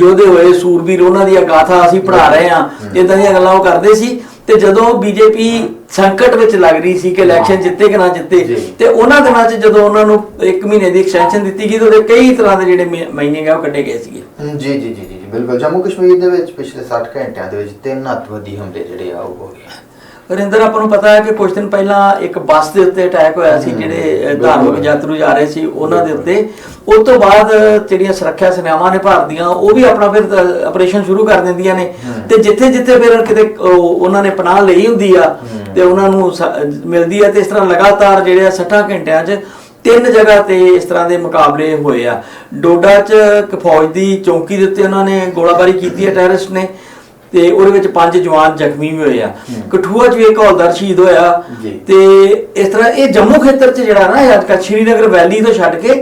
ਯੋਧੇ ਹੋਏ ਸੂਰਬੀਰ ਉਹਨਾਂ ਦੀਆਂ ਗਾਥਾ ਅਸੀਂ ਪੜ੍ਹਾ ਰਹੇ ਹਾਂ। ਇਦਾਂ ਦੀਆਂ ਗੱਲਾਂ ਉਹ ਕਰਦੇ ਸੀ। ਤੇ ਜਦੋਂ ਬੀਜੇਪੀ ਸੰਕਟ ਵਿੱਚ ਲੱਗ ਰਹੀ ਸੀ ਕਿ ਇਲੈਕਸ਼ਨ ਜਿੱਤੇ ਕਿ ਨਾ ਜਿੱਤੇ। ਤੇ ਉਹਨਾਂ ਦਿਨਾਂ 'ਚ ਜਦੋਂ ਉਹਨਾਂ ਨੂੰ 1 ਮਹੀਨੇ ਦੀ ਐਕਸਟੈਂਸ਼ਨ ਦਿੱਤੀ ਗਈ ਤੇ ਉਹਦੇ ਕਈ ਤਰ੍ਹਾਂ ਦੇ ਜਿਹੜੇ ਮਹੀ- ਮਹੀਨੇ ਗਏ ਉਹ ਕੱਢੇ ਗਏ ਸੀਗੇ। ਜੀ ਜੀ ਜੀ ਜੀ, ਬਿਲਕੁਲ। ਜੰਮੂ ਕਸ਼ਮੀਰ ਦੇ ਵਿੱਚ ਪਿਛਲੇ 60 ਘੰਟਿਆਂ ਦੇ ਵਿੱਚ ਤਿੰਨ ਅੱਤਵਾਦੀ ਹਮਲੇ ਜਿਹੜੇ ਆ ਉਹ ਹੋ ਗਏ। ਰਿੰਦਰ ਆਪਾਂ ਨੂੰ ਪਤਾ ਹੈ ਕਿ ਕੁਝ ਦਿਨ ਪਹਿਲਾਂ ਇੱਕ ਬੱਸ ਦੇ ਉੱਤੇ ਅਟੈਕ ਹੋਇਆ ਸੀ ਜਿਹੜੇ। ਧਾਰਮਿਕ ਯਾਤਰੂ ਜਾ ਰਹੇ ਸੀ ਉਹਨਾਂ ਦੇ ਉੱਤੇ ਉਸ ਤੋਂ ਬਾਅਦ ਜਿਹੜੀਆਂ ਸੁਰੱਖਿਆ ਸੇਨਾਵਾਂ ਨੇ ਭਾਰਤ ਦੀਆਂ ਉਹ ਵੀ ਆਪਣਾ ਫਿਰ ਆਪਰੇਸ਼ਨ ਸ਼ੁਰੂ ਕਰ ਦਿੰਦੀਆਂ ਨੇ। ਤੇ ਜਿੱਥੇ ਜਿੱਥੇ ਫਿਰ ਕਿਤੇ ਉਹ- ਉਹਨਾਂ ਨੇ ਪਨਾਹ ਲਈ ਹੁੰਦੀ ਆ। ਤੇ ਉਹਨਾਂ ਨੂੰ ਮਿਲਦੀ ਆ ਤੇ ਇਸ ਤਰ੍ਹਾਂ ਲਗਾਤਾਰ ਜਿਹੜੇ ਆ 60 ਘੰਟਿਆਂ 'ਚ ਤਿੰਨ ਜਗ੍ਹਾ ਤੇ ਇਸ ਤਰ੍ਹਾਂ ਦੇ ਮੁਕਾਬਲੇ ਹੋਏ ਆ ਡੋਡਾ 'ਚ ਇੱਕ ਫੌਜ ਦੀ ਚੌਂਕੀ ਦੇ ਉੱਤੇ ਉਹਨਾਂ ਨੇ ਗੋਲਾਬਾਰੀ ਕੀਤੀ ਹੈ ਟੈਰਰਿਸਟ ਨੇ ਤੇ ਉਹਦੇ ਵਿੱਚ ਪੰਜ ਜਵਾਨ ਜ਼ਖਮੀ ਵੀ ਹੋਏ ਆ। ਕਠੂਆ 'ਚ ਵੀ ਇੱਕ ਹੌਲਦਾਰ ਸ਼ਹੀਦ ਹੋਇਆ। ਤੇ ਇਸ ਤਰ੍ਹਾਂ ਇਹ ਜੰਮੂ ਖੇਤਰ 'ਚ ਜਿਹੜਾ ਨਾ ਅੱਜ ਕੱਲ੍ਹ ਸ਼੍ਰੀਨਗਰ ਵੈਲੀ ਤੋਂ ਛੱਡ ਕੇ।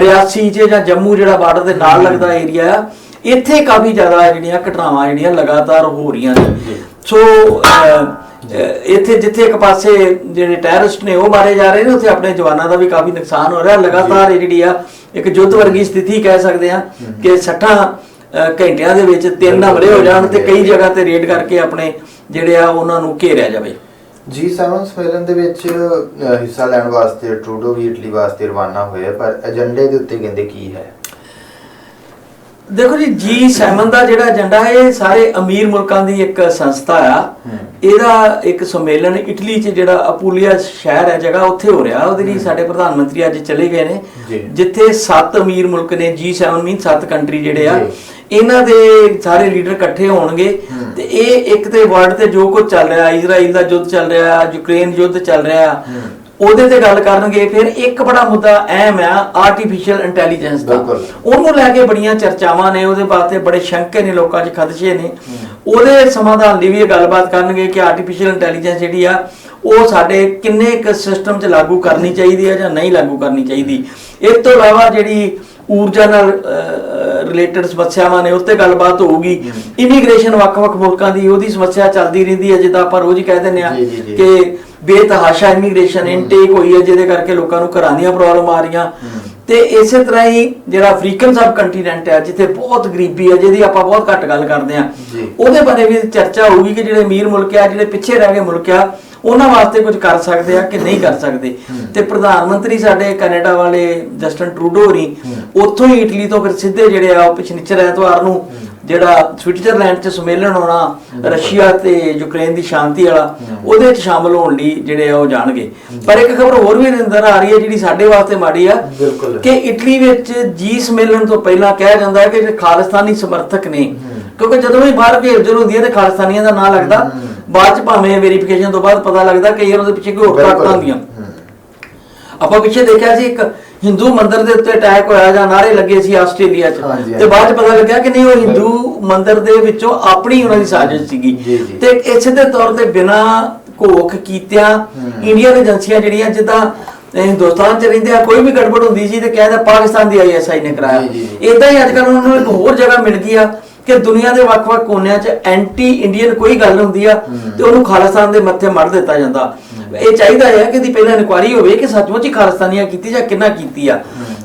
ਰਿਆਸੀ 'ਚ ਜਾਂ ਜੰਮੂ ਜਿਹੜਾ ਬਾਰਡਰ ਦੇ ਨਾਲ ਲੱਗਦਾ ਏਰੀਆ ਆ ਇੱਥੇ ਕਾਫੀ ਜ਼ਿਆਦਾ ਜਿਹੜੀਆਂ ਘਟਨਾਵਾਂ ਜਿਹੜੀਆਂ ਲਗਾਤਾਰ ਹੋ ਰਹੀਆਂ ਨੇ। ਸੋ ਇੱਥੇ ਜਿੱਥੇ ਇੱਕ ਪਾਸੇ ਜਿਹੜੇ ਟੈਰਰਿਸਟ ਨੇ ਉਹ ਮਾਰੇ ਜਾ ਰਹੇ ਨੇ ਉੱਥੇ ਆਪਣੇ ਜਵਾਨਾਂ ਦਾ ਵੀ ਕਾਫੀ ਨੁਕਸਾਨ ਹੋ ਰਿਹਾ। ਲਗਾਤਾਰ ਇਹ ਜਿਹੜੀ ਆ ਇੱਕ ਯੁੱਧ ਵਰਗੀ ਸਥਿਤੀ ਕਹਿ ਸਕਦੇ ਆ ਕਿ 60 ਅਹ, ਘੰਟਿਆਂ ਦੇ ਵਿੱਚ ਤਿੰਨ ਹਮਲੇ ਹੋ ਜਾਣ ਤੇ ਕਈ ਜਗ੍ਹਾ ਤੇ ਰੇਡ ਕਰਕੇ ਆਪਣੇ ਜਿਹੜੇ ਆ ਉਹਨਾਂ ਨੂੰ ਘੇਰਿਆ ਜਾਵੇ ਜੀ ਸੈਵਨ ਸਮੇਲਨ ਦੇ ਵਿੱਚ ਹਿੱਸਾ ਲੈਣ ਵਾਸਤੇ ਟਰੂਡੋ ਵੀ ਇਟਲੀ ਵਾਸਤੇ ਰਵਾਨਾ ਹੋਏ ਆ, ਪਰ ਏਜੰਡੇ ਦੇ ਉੱਤੇ ਕਹਿੰਦੇ ਕੀ ਹੈ ਦੇਖੋ ਜੀ ਜੀ ਸੈਮਨ ਦਾ ਜਿਹੜਾ ਏਜੰਡਾ ਹੈ ਇਹ ਸਾਰੇ ਅਮੀਰ ਮੁਲਕਾਂ ਦੀ ਇੱਕ ਸੰਸਥਾ ਆ। ਇਹਦਾ ਇੱਕ ਸੰਮੇਲਨ ਇਟਲੀ 'ਚ ਜਿਹੜਾ ਅਪੂਲੀਆ ਸ਼ਹਿਰ ਹੈ ਜਗ੍ਹਾ ਉੱਥੇ ਹੋ ਰਿਹਾ ਉਹਦੇ ਲਈ ਸਾਡੇ ਪ੍ਰਧਾਨ ਮੰਤਰੀ ਅੱਜ ਚਲੇ ਗਏ ਨੇ ਜੀ। ਜਿੱਥੇ ਸੱਤ ਅਮੀਰ ਮੁਲਕ ਨੇ ਜੀ7 ਮੀਨ ਸੱਤ ਕੰਟਰੀ ਜਿਹੜੇ ਆ ਜੀ। ਇਹਨਾਂ ਦੇ ਸਾਰੇ ਲੀਡਰ ਇਕੱਠੇ ਹੋਣਗੇ। ਤੇ ਇਹ ਇੱਕ ਤੇ ਵਰਲਡ ਤੇ ਜੋ ਕੁਝ ਚੱਲ ਰਿਹਾ ਇਜ਼ਰਾਈਲ ਦਾ ਯੁੱਧ ਚੱਲ ਰਿਹਾ ਯੂਕਰੇਨ ਯੁੱਧ ਚੱਲ ਰਿਹਾ। ਉਹਦੇ ਤੇ ਗੱਲ ਕਰਨਗੇ ਫਿਰ ਇੱਕ ਬੜਾ ਮੁੱਦਾ ਅਹਿਮ ਆ ਆਰਟੀਫੀਸ਼ੀਅਲ ਇੰਟੈਲੀਜੈਂਸ ਦਾ। ਉਹਨੂੰ ਲੈ ਕੇ ਬੜੀਆਂ ਚਰਚਾਵਾਂ ਨੇ ਉਹਦੇ ਵਾਸਤੇ ਬੜੇ ਸ਼ੰਕੇ ਨੇ ਲੋਕਾਂ 'ਚ ਖਦਸ਼ੇ ਨੇ ਉਹਦੇ ਸਮਾਧਾਨ ਲਈ ਵੀ ਇਹ ਗੱਲਬਾਤ ਕਰਨਗੇ ਕਿ ਆਰਟੀਫੀਸ਼ੀਅਲ ਇੰਟੈਲੀਜੈਂਸ ਜਿਹੜੀ ਆ ਉਹ ਸਾਡੇ ਕਿੰਨੇ ਇੱਕ ਸਿਸਟਮ 'ਚ ਲਾਗੂ ਕਰਨੀ ਚਾਹੀਦੀ ਹੈ ਜਾਂ ਨਹੀਂ ਲਾਗੂ ਕਰਨੀ ਚਾਹੀਦੀ ਇਸ ਤੋਂ ਇਲਾਵਾ ਜਿਹੜੀ ਊਰਜਾ ਨਾਲ ਰਿਲੇਟਡ ਸਮੱਸਿਆਵਾਂ ਨੇ ਉੱਤੇ ਗੱਲਬਾਤ ਹੋਊਗੀ। ਇਮੀਗ੍ਰੇਸ਼ਨ ਵੱਖ-ਵੱਖ ਮੁਲਕਾਂ ਦੀ ਉਹਦੀ ਸਮੱਸਿਆ ਚੱਲਦੀ ਰਹਿੰਦੀ ਹੈ ਜਿੱਦਾਂ ਆਪਾਂ ਰੋਜ਼ ਹੀ ਕਹਿ ਦਿੰਦੇ ਆ। ਕਿ ਬੇਤਹਾਸ਼ਾ ਇਮੀਗ੍ਰੇਸ਼ਨ ਇਨਟੇਕ ਹੋਈ ਹੈ ਜਿਹਦੇ ਕਰਕੇ ਲੋਕਾਂ ਨੂੰ ਘਰਾਂ ਦੀਆਂ ਪ੍ਰੋਬਲਮ ਆ ਰਹੀਆਂ। ਤੇ ਇਸੇ ਤਰ੍ਹਾਂ ਹੀ ਜਿਹੜਾ ਅਫਰੀਕਨ ਸਬ ਕੰਟੀਨੈਂਟ ਹੈ ਜਿੱਥੇ ਬਹੁਤ ਗਰੀਬੀ ਹੈ ਜਿਹਦੀ ਆਪਾਂ ਬਹੁਤ ਘੱਟ ਗੱਲ ਕਰਦੇ ਆ। ਉਹਦੇ ਬਾਰੇ ਵੀ ਚਰਚਾ ਹੋਊਗੀ ਕਿ ਜਿਹੜੇ ਅਮੀਰ ਮੁਲਕ ਆ ਜਿਹੜੇ ਪਿੱਛੇ ਰਹਿ ਗਏ ਮੁਲਕ ਆ ਉਹਨਾਂ ਵਾਸਤੇ ਕੁਝ ਕਰ ਸਕਦੇ ਆ ਕਿ ਨਹੀਂ ਕਰ ਸਕਦੇ? ਤੇ ਪ੍ਰਧਾਨ ਮੰਤਰੀ ਸਾਡੇ ਕੈਨੇਡਾ ਵਾਲੇ ਜਸਟਨ ਟਰੂਡੋ ਹੋਰੀ ਉੱਥੋਂ ਹੀ ਇਟਲੀ ਤੋਂ ਫਿਰ ਸਿੱਧੇ ਜਿਹੜੇ ਆ ਉਹ ਪਿਛਨੀਚਰ ਐਤਵਾਰ ਨੂੰ ਜਿਹੜਾ ਸਵਿਟਜ਼ਰਲੈਂਡ 'ਚ ਸੰਮੇਲਨ ਹੋਣਾ ਰਸ਼ੀਆ ਤੇ ਯੂਕਰੇਨ ਦੀ ਸ਼ਾਂਤੀ ਵਾਲਾ ਉਹਦੇ 'ਚ ਸ਼ਾਮਲ ਹੋਣ ਲਈ ਜਿਹੜੇ ਆ ਉਹ ਜਾਣਗੇ। ਪਰ ਇੱਕ ਖਬਰ ਹੋਰ ਵੀ ਅੰਦਰ ਆ ਰਹੀ ਹੈ ਜਿਹੜੀ ਸਾਡੇ ਵਾਸਤੇ ਮਾੜੀ ਆ। ਕਿ ਇਟਲੀ ਵਿੱਚ ਜੀ ਸੰਮੇਲਨ ਤੋਂ ਪਹਿਲਾਂ ਕਿਹਾ ਜਾਂਦਾ ਹੈ ਕਿ ਜਿਹੜੇ ਖਾਲਿਸਤਾਨੀ ਸਮਰਥਕ ਨੇ ਕਿਉਂਕਿ ਜਦੋਂ ਵੀ ਬਾਹਰ ਭੇਜਲ ਹੁੰਦੀ ਹੈ ਤੇ ਖਾਲਿਸਤਾਨੀਆਂ ਦਾ ਨਾਂ ਲੱਗਦਾ ਬਾਅਦ ਚ ਭਾਵੇਂ ਵੈਰੀਫਿਕੇਸ਼ਨ ਤੋਂ ਬਾਅਦ ਪਤਾ ਲੱਗਦਾ ਕਿ ਯਾਰ ਉਹਦੇ ਪਿੱਛੇ ਕੋਈ ਹੋਰ ਤਾਕਤਾਂ ਹੁੰਦੀਆਂ। ਆਪਾਂ ਪਿੱਛੇ ਦੇਖਿਆ ਸੀ ਇੱਕ ਹਿੰਦੂ ਮੰਦਿਰ ਦੇ ਉੱਤੇ ਅਟੈਕ ਹੋਇਆ ਜਾਂ ਨਾਰੇ ਲੱਗੇ ਸੀ ਆਸਟ੍ਰੇਲੀਆ 'ਚ। ਤੇ ਬਾਅਦ 'ਚ ਪਤਾ ਲੱਗਿਆ ਕਿ ਨਹੀਂ ਉਹ ਹਿੰਦੂ ਮੰਦਿਰ ਦੇ ਵਿੱਚੋਂ ਆਪਣੀ ਉਹਨਾਂ ਦੀ ਸਾਜ਼ਿਸ਼ ਸੀਗੀ। ਤੇ ਇਸੇ ਦੇ ਤੌਰ ਤੇ ਬਿਨਾ ਘੋਖ ਕੀਤਿਆਂ ਇੰਡੀਅਨ ਏਜੰਸੀਆਂ ਜਿਹੜੀਆਂ ਜਿੱਦਾਂ ਹਿੰਦੁਸਤਾਨ 'ਚ ਰਹਿੰਦੇ ਆ ਕੋਈ ਵੀ ਗੜਬੜ ਹੁੰਦੀ ਸੀ ਤੇ ਕਹਿੰਦਾ ਪਾਕਿਸਤਾਨ ਦੀ ਆਈਐਸਆਈ ਨੇ ਕਰਾਇਆ। ਇਦਾਂ ਹੀ ਅੱਜ ਕੱਲ੍ਹ ਉਹਨਾਂ ਨੂੰ ਇੱਕ ਹੋਰ ਜਗ੍ਹਾ ਮਿਲ ਗਈ ਆ ਕਿ ਦੁਨੀਆ ਦੇ ਵੱਖ-ਵੱਖ ਕੋਨਿਆਂ 'ਚ ਐਂਟੀ ਇੰਡੀਅਨ ਕੋਈ ਗੱਲ ਹੁੰਦੀ ਆ ਤੇ ਉਹਨੂੰ ਖਾਲਿਸਤਾਨ ਦੇ ਮੱਥੇ ਮੜ ਦਿੱਤਾ ਜਾਂਦਾ। ਇਹ ਚਾਹੀਦਾ ਹੈ ਕਿ ਦੀ ਪਹਿਲਾਂ ਇਨਕੁਆਰੀ ਹੋਵੇ ਕਿ ਸੱਚਮੁੱਚ ਹੀ ਖਾਲਿਸਤਾਨੀਆਂ ਕੀਤੀ ਜਾਂ ਕਿੰਨਾ ਕੀਤੀ ਆ।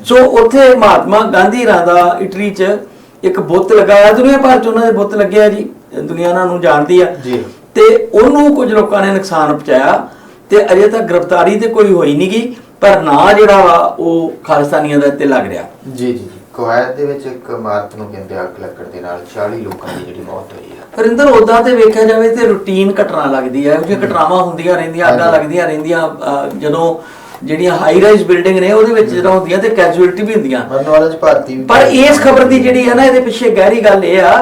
ਸੋ ਉੱਥੇ ਮਹਾਤਮਾ ਗਾਂਧੀ ਰਾਂ ਦਾ ਇਟਲੀ 'ਚ ਇੱਕ ਬੁੱਤ ਲਗਾਇਆ ਦੁਨੀਆ ਭਰ 'ਚ ਉਹਨਾਂ ਦੇ ਬੁੱਤ ਲੱਗੇ ਆ ਜੀ ਦੁਨੀਆ ਉਹਨਾਂ ਨੂੰ ਜਾਣਦੀ ਆ। ਜੀ। ਤੇ ਉਹਨੂੰ ਕੁਝ ਲੋਕਾਂ ਨੇ ਨੁਕਸਾਨ ਪਹੁੰਚਾਇਆ ਤੇ ਅਜੇ ਤੱਕ ਗ੍ਰਿਫਤਾਰੀ ਤੇ ਕੋਈ ਹੋਈ ਨਹੀਂ ਗਈ ਪਰ ਨਾਂ ਜਿਹੜਾ ਵਾ ਉਹ ਖਾਲਿਸਤਾਨੀਆਂ ਦਾ ਇੱਥੇ ਲੱਗ ਰਿਹਾ। ਜੀ ਜੀ। ਕੁਵੈਤ ਦੇ ਵਿੱਚ ਇੱਕ ਇਮਾਰਤ ਨੂੰ ਕਹਿੰਦੇ ਅੱਗ ਲੱਗਣ ਦੇ ਨਾਲ 40 ਲੋਕਾਂ ਦੀ ਜਿਹੜੀ ਮੌਤ ਹੋਈ ਹੈ ਹਰਿੰਦਰ ਉਦਾਂ ਤੇ ਵੇਖਿਆ ਜਾਵੇ ਤੇ ਰੂਟੀਨ ਘਟਨਾ ਲੱਗਦੀ ਹੈ। ਜਿਹੜੀਆਂ ਘਟਨਾਵਾਂ ਹੁੰਦੀਆਂ ਰਹਿੰਦੀਆਂ ਅੱਗਾਂ। ਲੱਗਦੀਆਂ ਰਹਿੰਦੀਆਂ ਜਦੋਂ ਜਿਹੜੀਆਂ ਹਾਈ ਰਾਈਜ਼ ਬਿਲਡਿੰਗ ਨੇ ਉਹਦੇ ਵਿੱਚ ਜਦੋਂ ਹੁੰਦੀਆਂ ਤੇ ਕੈਜੂਅਲਟੀ ਵੀ ਹੁੰਦੀਆਂ। ਮਰਨ ਵਾਲੇ ਚ ਭਾਰਤੀ ਵੀ ਪਰ ਇਸ ਖਬਰ ਦੀ ਜਿਹੜੀ ਹੈ ਨਾ ਇਹਦੇ ਪਿੱਛੇ ਗਹਿਰੀ ਗੱਲ ਇਹ ਆ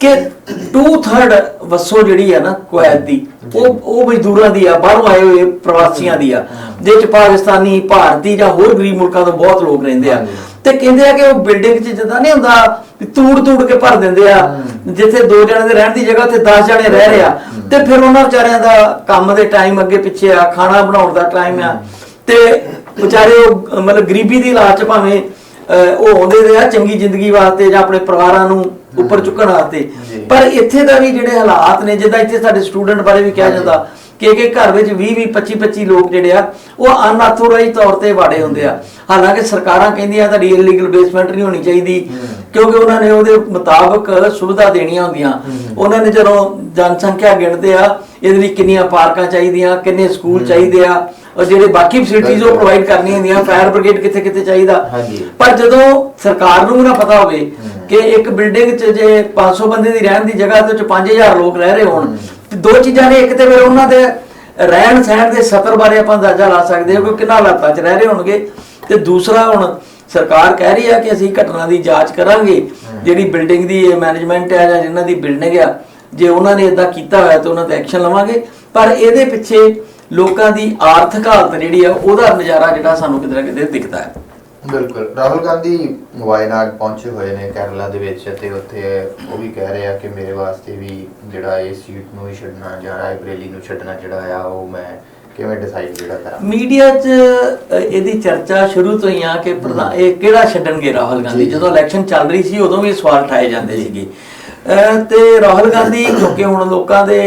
ਕਿ 2/3 ਵਸੋ ਜਿਹੜੀ ਹੈ ਨਾ ਕੁਵੈਤ ਦੀ ਉਹ ਉਹ ਮਜ਼ਦੂਰਾਂ ਦੀ ਆ ਬਾਹਰੋਂ ਆਏ ਹੋਏ ਪ੍ਰਵਾਸੀਆਂ ਦੀ ਆ ਜਿਹ ਚ ਪਾਕਿਸਤਾਨੀ ਭਾਰਤੀ ਜਾਂ ਹੋਰ ਗਰੀਬ ਮੁਲਕਾਂ ਤੋਂ ਬਹੁਤ ਲੋਕ ਰਹਿੰਦੇ ਆ। ਤੇ ਕਹਿੰਦੇ ਆ ਕਿ ਉਹ ਬਿਲਡਿੰਗ 'ਚ ਜਿੱਦਾਂ ਨਹੀਂ ਹੁੰਦਾ ਵੀ ਤੂੜ ਤੂੜ ਕੇ ਭਰ ਦਿੰਦੇ ਆ ਜਿੱਥੇ ਦੋ ਜਣਿਆਂ ਦੇ ਰਹਿਣ ਦੀ ਜਗ੍ਹਾ ਉੱਥੇ 10 ਜਣੇ ਰਹਿ ਰਹੇ ਆ। ਤੇ ਫਿਰ ਉਹਨਾਂ ਵਿਚਾਰਿਆਂ ਦਾ ਕੰਮ ਦੇ ਟਾਈਮ ਅੱਗੇ ਪਿੱਛੇ ਆ ਖਾਣਾ ਬਣਾਉਣ ਦਾ ਟਾਈਮ ਆ। ਤੇ ਵਿਚਾਰੇ ਉਹ ਮਤਲਬ ਗਰੀਬੀ ਦੀ ਲਾਲਚ 'ਚ ਭਾਵੇਂ ਉਹ ਆਉਂਦੇ ਰਹੇ ਆ ਚੰਗੀ ਜ਼ਿੰਦਗੀ ਵਾਸਤੇ ਜਾਂ ਆਪਣੇ ਪਰਿਵਾਰਾਂ ਨੂੰ ਉੱਪਰ ਚੁੱਕਣ ਵਾਸਤੇ। ਪਰ ਇੱਥੇ ਦਾ ਵੀ ਜਿਹੜੇ ਹਾਲਾਤ ਨੇ ਜਿੱਦਾਂ ਇੱਥੇ ਸਾਡੇ ਸਟੂਡੈਂਟ ਬਾਰੇ ਵੀ ਕਿਹਾ। ਜਾਂਦਾ ਕਿ ਕਿ ਘਰ ਵਿੱਚ 20 20 25 25 ਲੋਕ ਜਿਹੜੇ ਆ ਉਹ ਅਨਆਥੋਰਾਈਜ਼ ਤੌਰ ਤੇ ਵਾੜੇ ਹੁੰਦੇ ਆ। ਹਾਲਾਂਕਿ ਸਰਕਾਰਾਂ ਕਹਿੰਦੀਆਂ ਤੁਹਾਡੀ ਇਲੀਗਲ ਬੇਸਮੈਂਟ ਨਹੀਂ ਹੋਣੀ ਚਾਹੀਦੀ ਕਿਉਂਕਿ ਉਹਨਾਂ ਨੇ ਉਹਦੇ ਮੁਤਾਬਕ ਸੁਵਿਧਾ ਦੇਣੀਆਂ ਹੁੰਦੀਆਂ। ਉਹਨਾਂ ਨੇ ਜਦੋਂ ਜਨਸੰਖਿਆ ਗਿਣਦੇ ਆ ਇਹਦੇ ਲਈ ਕਿੰਨੀਆਂ ਪਾਰਕਾਂ ਚਾਹੀਦੀਆਂ ਕਿੰਨੇ ਸਕੂਲ ਚਾਹੀਦੇ ਆ ਔਰ ਜਿਹੜੇ ਬਾਕੀ ਫੈਸਿਲਿਟੀਜ਼ ਉਹ ਪ੍ਰੋਵਾਈਡ ਕਰਨੀਆਂ ਹੁੰਦੀਆਂ ਫਾਇਰ ਬ੍ਰਿਗੇਡ ਕਿੱਥੇ ਕਿੱਥੇ ਚਾਹੀਦਾ। ਪਰ ਜਦੋਂ ਸਰਕਾਰ ਨੂੰ ਵੀ ਨਾ ਪਤਾ ਹੋਵੇ ਕਿ ਇੱਕ ਬਿਲਡਿੰਗ 'ਚ ਜੇ 500 ਬੰਦੇ ਦੀ ਰਹਿਣ ਦੀ ਜਗ੍ਹਾ ਤੇ ਉਹ 'ਚ 5000 ਲੋਕ ਰਹਿ ਰਹੇ ਹੋਣ ਤੇ ਦੋ ਚੀਜ਼ਾਂ ਨੇ, ਇੱਕ ਤੇ ਫਿਰ ਉਹਨਾਂ ਦੇ ਰਹਿਣ ਸਹਿਣ ਦੇ ਸਤਰ ਬਾਰੇ ਆਪਾਂ ਅੰਦਾਜ਼ਾ ਲਾ ਸਕਦੇ ਹਾਂ ਕਿ ਉਹ ਕਿੰਨਾ ਹਾਲਾਤਾਂ 'ਚ ਰਹਿ ਰਹੇ ਹੋਣਗੇ। ਤੇ ਦੂਸਰਾ ਹੁਣ ਸਰਕਾਰ ਕਹਿ ਰਹੀ ਆ ਕਿ ਅਸੀਂ ਘਟਨਾ ਦੀ ਜਾਂਚ ਕਰਾਂਗੇ। ਜਿਹੜੀ ਬਿਲਡਿੰਗ ਦੀ ਮੈਨੇਜਮੈਂਟ ਹੈ ਜਾਂ ਜਿਨ੍ਹਾਂ ਦੀ ਬਿਲਡਿੰਗ ਆ, ਜੇ ਉਹਨਾਂ ਨੇ ਇਦਾਂ ਕੀਤਾ ਹੋਇਆ ਤਾਂ ਉਹਨਾਂ ਤੇ ਐਕਸ਼ਨ ਲਵਾਂਗੇ। ਪਰ ਇਹਦੇ ਪਿੱਛੇ ਲੋਕਾਂ ਦੀ ਆਰਥਿਕ ਹਾਲਤ ਜਿਹੜੀ ਆ, ਉਹਦਾ ਨਜ਼ਾਰਾ ਜਿਹੜਾ ਸਾਨੂੰ ਕਿਤੇ ਨਾ ਕਿਤੇ ਦਿਖਦਾ ਹੈ। ਬਿਲਕੁਲ। ਰਾਹੁਲ ਗਾਂਧੀ ਵਾਇਨਾਡ ਪਹੁੰਚੇ ਹੋਏ ਨੇ ਕੇਰਲਾ ਦੇ ਵਿੱਚ ਤੇ ਉੱਥੇ ਉਹ ਵੀ ਕਹਿ ਰਹੇ ਆ ਕਿ ਮੇਰੇ ਵਾਸਤੇ ਵੀ ਜਿਹੜਾ ਇਹ ਸੀਟ ਨੂੰ ਹੀ ਛੱਡਣਾ ਜਾਂ ਰਾਇਬਰੇਲੀ ਨੂੰ ਛੱਡਣਾ ਜਿਹੜਾ ਆ ਉਹ ਮੈਂ ਕਿਵੇਂ ਡਿਸਾਈਡ ਜਿਹੜਾ ਕਰਾਂ? ਮੀਡੀਆ 'ਚ ਇਹਦੀ ਚਰਚਾ ਸ਼ੁਰੂ ਤੋਂ ਹੀ ਆ ਕਿ ਇਹ ਕਿਹੜਾ ਛੱਡਣਗੇ ਰਾਹੁਲ ਗਾਂਧੀ। ਜਦੋਂ ਇਲੈਕਸ਼ਨ ਚੱਲ ਰਹੀ ਸੀ ਉਦੋਂ ਵੀ ਇਹ ਸਵਾਲ ਉਠਾਏ ਜਾਂਦੇ ਸੀਗੇ। ਤੇ ਰਾਹੁਲ ਗਾਂਧੀ ਕਿਉਂਕਿ ਹੁਣ ਲੋਕਾਂ ਦੇ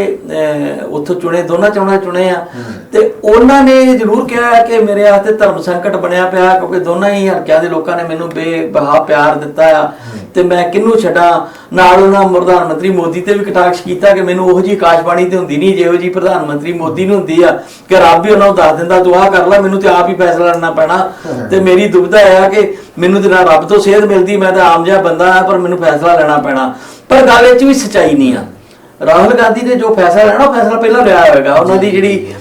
ਉੱਥੋਂ ਚੁਣੇ ਦੋਨਾਂ ਚੋਣਾਂ ਚੁਣੇ ਆ। ਤੇ ਉਹਨਾਂ ਨੇ ਜ਼ਰੂਰ ਕਿਹਾ ਹੈ ਕਿ ਮੇਰੇ ਹੱਥ ਤੇ ਧਰਮ ਸੰਕਟ ਬਣਿਆ ਪਿਆ ਕਿਉਂਕਿ ਦੋਨਾਂ ਹੀ ਹਲਕਿਆਂ ਦੇ ਲੋਕਾਂ ਨੇ ਮੈਨੂੰ ਬੇਬਹਾ ਪਿਆਰ ਦਿੱਤਾ ਆ। ਤੇ ਮੈਂ ਕਿਹਨੂੰ ਛੱਡਾਂ? ਨਾਲ ਉਹਨਾਂ ਪ੍ਰਧਾਨ ਮੰਤਰੀ ਮੋਦੀ ਤੇ ਵੀ ਕਟਾਕਸ਼ ਕੀਤਾ ਕਿ ਮੈਨੂੰ ਉਹੋ ਜੀ ਆਕਾਸ਼ਬਾਣੀ ਤੇ ਹੁੰਦੀ ਨਹੀਂ ਜਿਹੋ ਜੀ ਪ੍ਰਧਾਨ ਮੰਤਰੀ ਮੋਦੀ ਨੂੰ ਹੁੰਦੀ ਆ ਕਿ ਰੱਬ ਵੀ ਉਹਨਾਂ ਨੂੰ ਦੱਸ ਦਿੰਦਾ ਤੂੰ ਆਹ ਕਰ ਲੈ ਮੈਨੂੰ ਤੇ ਆਪ ਹੀ ਫੈਸਲਾ ਲੈਣਾ ਪੈਣਾ। ਤੇ ਮੇਰੀ ਦੁਬਿਧਾ ਆ ਕਿ ਮੈਨੂੰ ਤੇ ਨਾ ਰੱਬ ਤੋਂ ਸੇਧ ਮਿਲਦੀ ਮੈਂ ਤਾਂ ਆਮ ਜਿਹਾ ਬੰਦਾ ਆ ਪਰ ਮੈਨੂੰ ਫੈਸਲਾ ਲੈਣਾ ਪੈਣਾ। ਪਰ ਗੱਲ ਵਿੱਚ ਵੀ ਸਚਾਈ ਨਹੀਂ ਆ। ਰਾਹੁਲ ਗਾਂਧੀ ਨੇ ਜੋ ਫੈਸਲਾ ਲੈਣਾ ਉਹ ਫੈਸਲਾ ਪਹਿਲਾਂ ਲਿਆ ਹੋਵੇਗਾ ਉਹਨਾਂ ਦੀ ਜਿਹੜੀ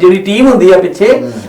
ਜਿਹੜੀ ਟੀਮ ਹੁੰਦੀ ਆ ਪਿੱਛੇ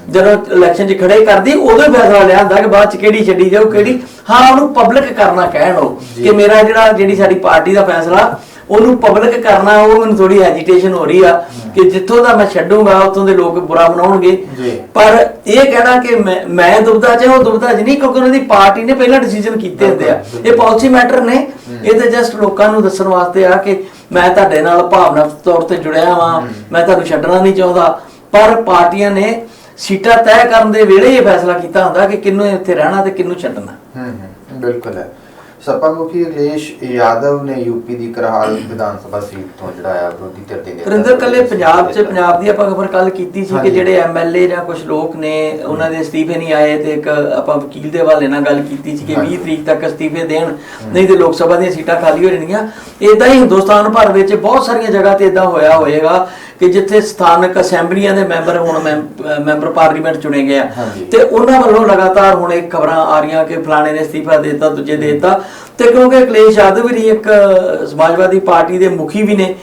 ਜਦੋਂ ਇਲੈਕਸ਼ਨ 'ਚ ਖੜੇ ਕਰਦੀ ਉਦੋਂ ਹੀ ਫੈਸਲਾ ਲਿਆ ਹੁੰਦਾ ਕਿ ਬਾਅਦ 'ਚ ਕਿਹੜੀ ਛੱਡੀ ਜਾਊ ਕਿਹੜੀ। ਹਾਂ ਉਹਨੂੰ ਪਬਲਿਕ ਕਰਨਾ ਕਹਿਣ ਉਹ ਕਿ ਮੇਰਾ ਜਿਹੜਾ ਜਿਹੜੀ ਸਾਡੀ ਪਾਰਟੀ ਦਾ ਫੈਸਲਾ ਉਹਨੂੰ ਪਬਲਿਕ ਕਰਨਾ ਉਹ ਮੈਨੂੰ ਥੋੜੀ ਐਜੀਟੇਸ਼ਨ ਹੋ ਰਹੀ ਆ। ਕਿ ਜਿੱਥੋਂ ਦਾ ਮੈਂ ਛੱਡੂਗਾ ਉੱਥੋਂ ਦੇ ਲੋਕ ਬੁਰਾ ਮਨਾਉਣਗੇ। ਜੀ। ਪਰ ਇਹ ਕਹਿਣਾ ਕਿ ਮੈਂ ਦੁਬਦਾ ਚ ਉਹ ਦੁਬਦਾ ਚ ਨਹੀਂ ਕਿਉਂਕਿ ਉਹਨਾਂ ਦੀ ਪਾਰਟੀ ਨੇ ਪਹਿਲਾਂ ਡਿਸੀਜਨ ਕੀਤੇ ਹੁੰਦੇ ਆ। ਇਹ ਪਾਲਿਸੀ ਮੈਟਰ ਨੇ। ਇਹ ਤਾਂ ਜਸਟ ਲੋਕਾਂ ਨੂੰ ਦੱਸਣ ਵਾਸਤੇ ਆ ਕਿ ਮੈਂ ਤੁਹਾਡੇ ਨਾਲ ਭਾਵਨਾ ਤੌਰ ਤੇ ਜੁੜਿਆ ਵਾਂ ਮੈਂ ਤੁਹਾਨੂੰ ਛੱਡਣਾ ਨਹੀਂ ਚਾਹੁੰਦਾ। ਪਰ ਪਾਰਟੀਆਂ ਨੇ ਸੀਟਾਂ ਤੈਅ ਕਰਨ ਦੇ ਵੇਲੇ ਇਹ ਫੈਸਲਾ ਕੀਤਾ ਹੁੰਦਾ ਕਿ ਕਿਹਨੂੰ ਇੱਥੇ ਰਹਿਣਾ ਤੇ ਕਿਹਨੂੰ ਛੱਡਣਾ। ਹੂੰ ਹੂੰ ਬਿਲਕੁਲ ਹੈ। ਸਪਾ ਮੁਖੀ ਅਖਿਲੇਸ਼ ਯਾਦਵ ਨੇ ਯੂਪੀ ਦੀ ਕਰਹਾਲ ਵਿਧਾਨ ਸਭਾ ਸੀਟ ਤੋਂ ਜਿਹੜਾ ਆ ਵਿਰੋਧੀ ਧਿਰ ਦੇ ਨੇਤਾ ਵਰਿੰਦਰ ਕੱਲੇ ਪੰਜਾਬ 'ਚ। ਪੰਜਾਬ ਦੀ ਆਪਾਂ ਖਬਰ ਕੱਲ ਕੀਤੀ ਸੀ ਕਿ। ਜਿਹੜੇ ਐਮਐਲਏ ਜਾਂ ਕੁਝ ਲੋਕ ਨੇ ਉਹਨਾਂ ਦੇ ਅਸਤੀਫੇ ਨਹੀਂ ਆਏ ਤੇ ਇੱਕ ਆਪਾਂ ਵਕੀਲ ਦੇ ਹਵਾਲੇ ਨਾਲ ਗੱਲ ਕੀਤੀ ਸੀ ਕਿ ਹਾਂਜੀ। 20 ਤਰੀਕ ਤੱਕ ਅਸਤੀਫੇ ਦੇਣ ਨਹੀਂ ਤੇ ਲੋਕ ਸਭਾ ਦੀਆਂ ਸੀਟਾਂ ਖਾਲੀ ਹੋ ਜਾਣਗੀਆਂ ਇਦਾਂ ਹੀ ਹਿੰਦੁਸਤਾਨ ਭਰ ਵਿੱਚ ਬਹੁਤ ਸਾਰੀਆਂ ਜਗ੍ਹਾ ਤੇ ਇਦਾਂ ਹੋਇਆ ਹੋਏਗਾ ਕਿ ਜਿੱਥੇ ਸਥਾਨਕ ਅਸੈਂਬਲੀਆਂ ਦੇ ਮੈਂਬਰ ਹੁਣ ਮੈਂਬਰ ਪਾਰਲੀਮੈਂਟ ਚੁਣੇ ਗਏ ਆ। ਤੇ ਉਹਨਾਂ ਵੱਲੋਂ ਲਗਾਤਾਰ ਹੁਣ ਇਹ ਖਬਰਾਂ ਆ ਰਹੀਆਂ ਕਿ ਫਲਾਣੇ ਨੇ ਅਸਤੀਫਾ ਦੇ ਦਿੱਤਾ ਦੂਜੇ ਦੇ ਦਿੱਤਾ ਤੇ ਕਿਉਂਕਿ ਅਖਿਲੇਸ਼ ਯਾਦਵ ਵੀ ਇੱਕ ਸਮਾਜਵਾਦੀ ਪਾਰਟੀ ਦੇ ਮੁਖੀ ਵੀ ਨੇ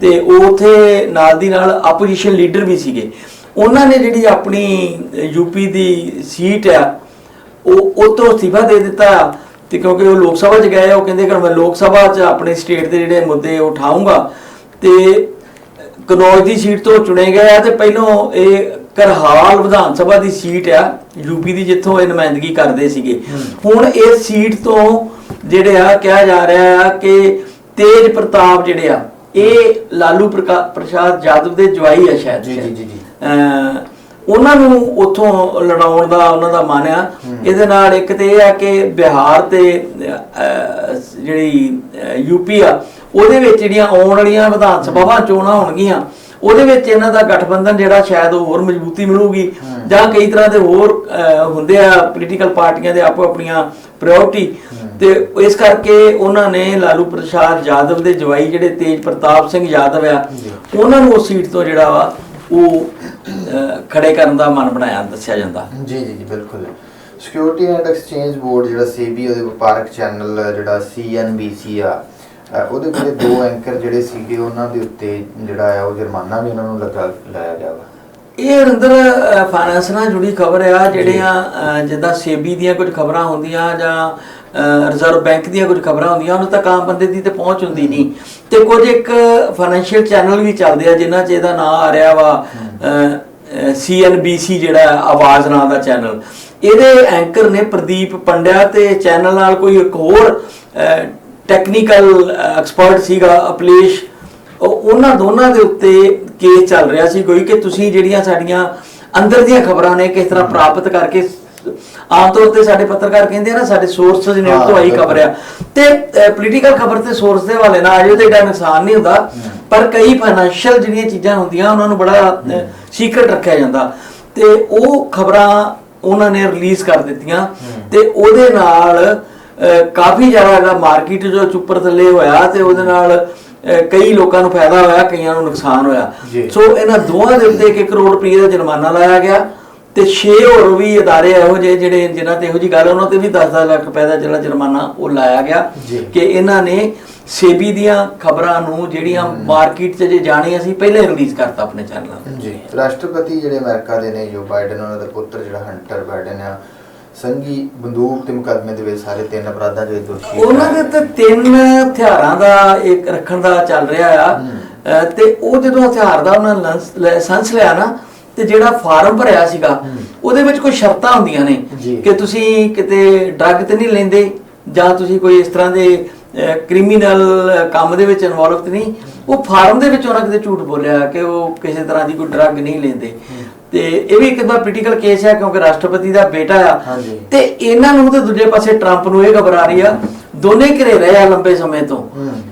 ਤੇ ਉਹ ਉਥੇ ਨਾਲ ਦੀ ਨਾਲ ਆਪੋਜੀਸ਼ਨ ਲੀਡਰ ਵੀ ਸੀਗੇ। ਉਹਨਾਂ ਨੇ ਜਿਹੜੀ ਆਪਣੀ ਯੂਪੀ ਦੀ ਸੀਟ ਆ ਉਹ ਉਹ ਤੋਂ ਅਸਤੀਫਾ ਦੇ ਦਿੱਤਾ ਤੇ ਕਿਉਂਕਿ ਉਹ ਲੋਕ ਸਭਾ 'ਚ ਗਏ ਉਹ ਕਹਿੰਦੇ ਕਿ ਮੈਂ ਲੋਕ ਸਭਾ 'ਚ ਆਪਣੇ ਸਟੇਟ ਦੇ ਜਿਹੜੇ ਮੁੱਦੇ ਉਠਾਉਂਗਾ ਤੇ ਕਨੌਜ ਦੀ ਸੀਟ ਤੋਂ ਚੁਣੇ ਗਏ ਆ ਤੇ ਪਹਿਲੋਂ ਇਹ ਕਰਹਾਲ ਵਿਧਾਨ ਸਭਾ ਦੀ ਸੀਟ ਆ ਯੂਪੀ ਦੀ ਜਿੱਥੋਂ ਇਹ ਨੁਮਾਇੰਦਗੀ ਕਰਦੇ ਸੀਗੇ। ਹੁਣ ਇਸ ਸੀਟ ਤੋਂ ਜਿਹੜੇ ਆ ਕਿਹਾ ਜਾ ਰਿਹਾ ਆ ਕਿ ਤੇਜ ਪ੍ਰਤਾਪ ਜਿਹੜੇ ਆ ਇਹ ਲਾਲੂ ਪ੍ਰਸਾਦ ਯਾਦਵ ਦੇ ਜਵਾਈ ਆ ਸ਼ਾਇਦ ਜੀ, ਜੀ, ਜੀ, ਉਹਨਾਂ ਨੂੰ ਉਥੋਂ ਲੜਾਉਣ ਦਾ ਉਹਨਾਂ ਦਾ ਮਨ ਆ। ਇਹਦੇ ਨਾਲ ਇੱਕ ਤੇ ਇਹ ਆ ਕਿ ਬਿਹਾਰ ਤੇ ਜਿਹੜੀ ਯੂਪੀ ਆ ਉਹਦੇ ਵਿੱਚ ਜਿਹੜੀਆਂ ਆਉਣ ਵਾਲੀਆਂ ਵਿਧਾਨ ਸਭਾਵਾਂ ਚੋਣਾਂ ਹੋਣਗੀਆਂ ਉਹਦੇ ਵਿੱਚ ਇਹਨਾਂ ਦਾ ਗਠਬੰਧਨ ਜਿਹੜਾ ਸ਼ਾਇਦ ਹੋਰ ਮਜ਼ਬੂਤੀ ਮਿਲੂਗੀ ਜਾਂ ਕਈ ਤਰ੍ਹਾਂ ਦੇ ਹੋਰ ਹੁੰਦੇ ਆ ਪੋਲੀਟੀਕਲ ਪਾਰਟੀਆਂ ਦੇ ਆਪੋ ਆਪਣੀਆਂ ਪ੍ਰਾਇੋਰਟੀ ਤੇ ਇਸ ਕਰਕੇ ਉਹਨਾਂ ਨੇ ਲਾਲੂ ਪ੍ਰਸਾਦ ਯਾਦਵ ਦੇ ਜਵਾਈ ਜਿਹੜੇ ਤੇਜ ਪ੍ਰਤਾਪ ਸਿੰਘ ਯਾਦਵ ਆ ਉਹਨਾਂ ਨੂੰ ਉਸ ਸੀਟ ਤੋਂ ਜਿਹੜਾ ਵਾ ਉਹ ਖੜੇ ਕਰਨ ਦਾ ਮਨ ਬਣਾਇਆ ਦੱਸਿਆ ਜਾਂਦਾ। ਜੀ ਜੀ ਜੀ ਬਿਲਕੁਲ। ਸਿਕਿਉਰਿਟੀ ਐਂਡ ਐਕਸਚੇਂਜ ਬੋਰਡ ਜਿਹੜਾ ਸੀਬੀ ਉਹਦੇ ਵਪਾਰਕ ਚੈਨਲ ਜਿਹੜਾ ਸੀਐਨਬੀਸੀ ਆ ਉਹਦੇ ਜਿਹੜੇ ਦੋ ਐਂਕਰ ਜਿਹੜੇ ਸੀਗੇ ਉਹਨਾਂ ਦੇ ਉੱਤੇ ਜਿਹੜਾ ਆ ਉਹ ਜੁਰਮਾਨਾ ਵੀ ਉਹਨਾਂ ਨੂੰ ਲਗਾ ਲਾਇਆ ਗਿਆ ਵਾ। ਇਹ ਅੰਦਰ ਫਾਈਨੈਂਸ ਨਾਲ ਜੁੜੀ ਖਬਰ ਆ ਜਿਹੜੀਆਂ ਜਿੱਦਾਂ ਸੇਬੀ ਦੀਆਂ ਕੁਝ ਖਬਰਾਂ ਹੁੰਦੀਆਂ ਜਾਂ ਰਿਜ਼ਰਵ ਬੈਂਕ ਦੀਆਂ ਕੁਝ ਖਬਰਾਂ ਹੁੰਦੀਆਂ, ਉਹਨਾਂ ਤੱਕ ਆਮ ਬੰਦੇ ਦੀ ਤੇ ਪਹੁੰਚ ਹੁੰਦੀ ਨਹੀਂ। ਤੇ ਕੁਝ ਇੱਕ ਫਾਈਨੈਂਸ਼ੀਅਲ ਚੈਨਲ ਵੀ ਚੱਲਦੇ ਆ, ਜਿਨ੍ਹਾਂ 'ਚ ਇਹਦਾ ਨਾਮ ਆ ਰਿਹਾ ਵਾ ਸੀਐਨਬੀਸੀ ਜਿਹੜਾ ਆਵਾਜ਼ ਨਾਂ ਦਾ ਚੈਨਲ ਇਹਦੇ ਐਂਕਰ ਨੇ ਪ੍ਰਦੀਪ ਪੰਡਿਆ ਤੇ ਚੈਨਲ ਨਾਲ ਕੋਈ ਇੱਕ ਹੋਰ ਟੈਕਨੀਕਲ ਐਕਸਪਰਟ ਸੀਗਾ, ਅਪਲੇਸ਼। ਉਹ ਉਹਨਾਂ ਦੋਨਾਂ ਦੇ ਉੱਤੇ ਕੇਸ ਚੱਲ ਰਿਹਾ ਸੀ, ਕੋਈ ਕਿ ਤੁਸੀਂ ਜਿਹੜੀਆਂ ਸਾਡੀਆਂ ਅੰਦਰ ਦੀਆਂ ਖਬਰਾਂ ਨੇ ਕਿਸ ਤਰ੍ਹਾਂ ਪ੍ਰਾਪਤ ਕਰਕੇ ਆਮ ਤੌਰ ਤੇ ਸਾਡੇ ਪੱਤਰਕਾਰ ਕਹਿੰਦੇ ਆ ਨਾ ਸਾਡੇ ਸੋਰਸਸ ਨੇ ਉਹ ਤੋਂ ਆਈ ਖਬਰ ਆ। ਤੇ ਪੋਲੀਟੀਕਲ ਖਬਰ ਤੇ ਸੋਰਸ ਦੇ ਹਵਾਲੇ ਨਾਲ ਆਜੋ ਤੇ ਇਹਦਾ ਨੁਕਸਾਨ ਨਹੀਂ ਹੁੰਦਾ ਪਰ ਕਈ ਫਾਈਨੈਂਸ਼ੀਅਲ ਜਿਹੜੀਆਂ ਚੀਜ਼ਾਂ ਹੁੰਦੀਆਂ ਉਹਨਾਂ ਨੂੰ ਬੜਾ ਸੀਕ੍ਰੇਟ ਰੱਖਿਆ ਜਾਂਦਾ। ਤੇ ਉਹ ਖਬਰਾਂ ਉਹਨਾਂ ਨੇ ਰਿਲੀਜ਼ ਕਰ ਦਿੱਤੀਆਂ। ਤੇ ਉਹਦੇ ਨਾਲ ਕਾਫੀ ਜ਼ਿਆਦਾ ਜਿਹੜਾ ਮਾਰਕੀਟ ਜੋ ਚੁੱਪਰ ਥੱਲੇ ਹੋਇਆ ਤੇ ਉਹਦੇ ਨਾਲ ਕਈ ਲੋਕਾਂ ਨੂੰ ਫਾਇਦਾ ਹੋਇਆ ਕਈਆਂ ਨੂੰ ਨੁਕਸਾਨ ਹੋਇਆ। ਸੋ ਇਹਨਾਂ ਦੋਵਾਂ ਦੇ ਉੱਤੇ 1 ਕਰੋੜ ਰੁਪਏ ਦਾ ਜੁਰਮਾਨਾ ਲਾਇਆ ਗਿਆ। ਤੇ 6 ਹੋਰ ਵੀ ਅਦਾਰੇ ਇਹੋ ਜਿਹੇ ਜਿਹੜੇ ਜਿਨ੍ਹਾਂ ਤੇ ਇਹੋ ਜੀ ਗੱਲ ਉਹਨਾਂ ਤੇ ਵੀ 10-10 ਲੱਖ ਰੁਪਏ ਦਾ ਜਿਹੜਾ ਜੁਰਮਾਨਾ ਉਹ ਲਾਇਆ ਗਿਆ। ਕਿ ਇਹਨਾਂ ਨੇ ਸੇਬੀ ਦੀਆਂ ਖਬਰਾਂ ਨੂੰ ਜਿਹੜੀਆਂ ਮਾਰਕੀਟ 'ਚ ਜੇ ਜਾਣੀਆਂ ਸੀ ਪਹਿਲੇ ਰਿਲੀਜ਼ ਕਰਤਾ ਆਪਣੇ ਚੈਨਲਾਂ ਤੇ। ਜੀ। ਰਾਸ਼ਟਰਪਤੀ ਜਿਹੜੇ ਅਮਰੀਕਾ ਦੇ ਨੇ ਜੋ ਬਾਈਡਨ ਉਹਨਾਂ ਦਾ ਪੁੱਤਰ ਜਿਹੜਾ ਹੰਟਰ ਬਾਈਡਨ ਆ ਸੰਗੀ ਬੰਦੂਕ ਤੇ ਮੁਕੱਦਮੇ ਦੇ ਵਿੱਚ ਸਾਰੇ ਤਿੰਨ ਅਪਰਾਧਾਂ ਦੇ ਦੋਸ਼ੀ ਉਹਨਾਂ ਦੇ ਤੇ ਤਿੰਨ ਹਥਿਆਰਾਂ ਦਾ ਇੱਕ ਰੱਖਣ ਦਾ ਚੱਲ ਰਿਹਾ ਆ। ਤੇ ਉਹ ਜਦੋਂ ਹਥਿਆਰ ਦਾ ਉਹਨਾਂ ਲਾਇਸ- ਲਾਇਸੈਂਸ ਲਿਆ ਨਾ ਤੇ ਜਿਹੜਾ ਫਾਰਮ ਭਰਿਆ ਸੀਗਾ ਉਹਦੇ ਵਿੱਚ ਕੋਈ ਸ਼ਰਤਾਂ ਹੁੰਦੀਆਂ ਨੇ। ਕਿ ਤੁਸੀਂ ਕਿਤੇ ਡਰੱਗ ਤੇ ਨਹੀਂ ਲੈਂਦੇ ਜਾਂ ਤੁਸੀਂ ਕੋਈ ਇਸ ਤਰ੍ਹਾਂ ਦੇ ਕ੍ਰਿਮੀਨਲ ਕੰਮ ਦੇ ਵਿੱਚ ਇਨਵੋਲਵ ਤੇ ਨਹੀਂ। ਉਹ ਫਾਰਮ ਦੇ ਵਿੱਚ ਉਹਨਾਂ ਕਿਤੇ ਝੂਠ ਬੋਲਿਆ ਕਿ ਉਹ ਕਿਸੇ ਤਰ੍ਹਾਂ ਦੀ ਕੋਈ ਡਰੱਗ ਨਹੀਂ ਲੈਂਦੇ। ਤੇ ਇਹ ਵੀ ਇੱਕ ਦਾ ਪੋਲੀਟੀਕਲ ਕੇਸ ਹੈ ਕਿਉਂਕਿ ਰਾਸ਼ਟਰਪਤੀ ਦਾ ਬੇਟਾ ਆ। ਤੇ ਇਹਨਾਂ ਨੂੰ ਤੇ ਦੂਜੇ ਪਾਸੇ ਟਰੰਪ ਨੂੰ ਇਹ ਖਬਰ ਆ ਰਹੀ ਆ ਦੋਨੇ ਘਿਰੇ ਰਹੇ ਆ ਲੰਬੇ ਸਮੇਂ ਤੋਂ।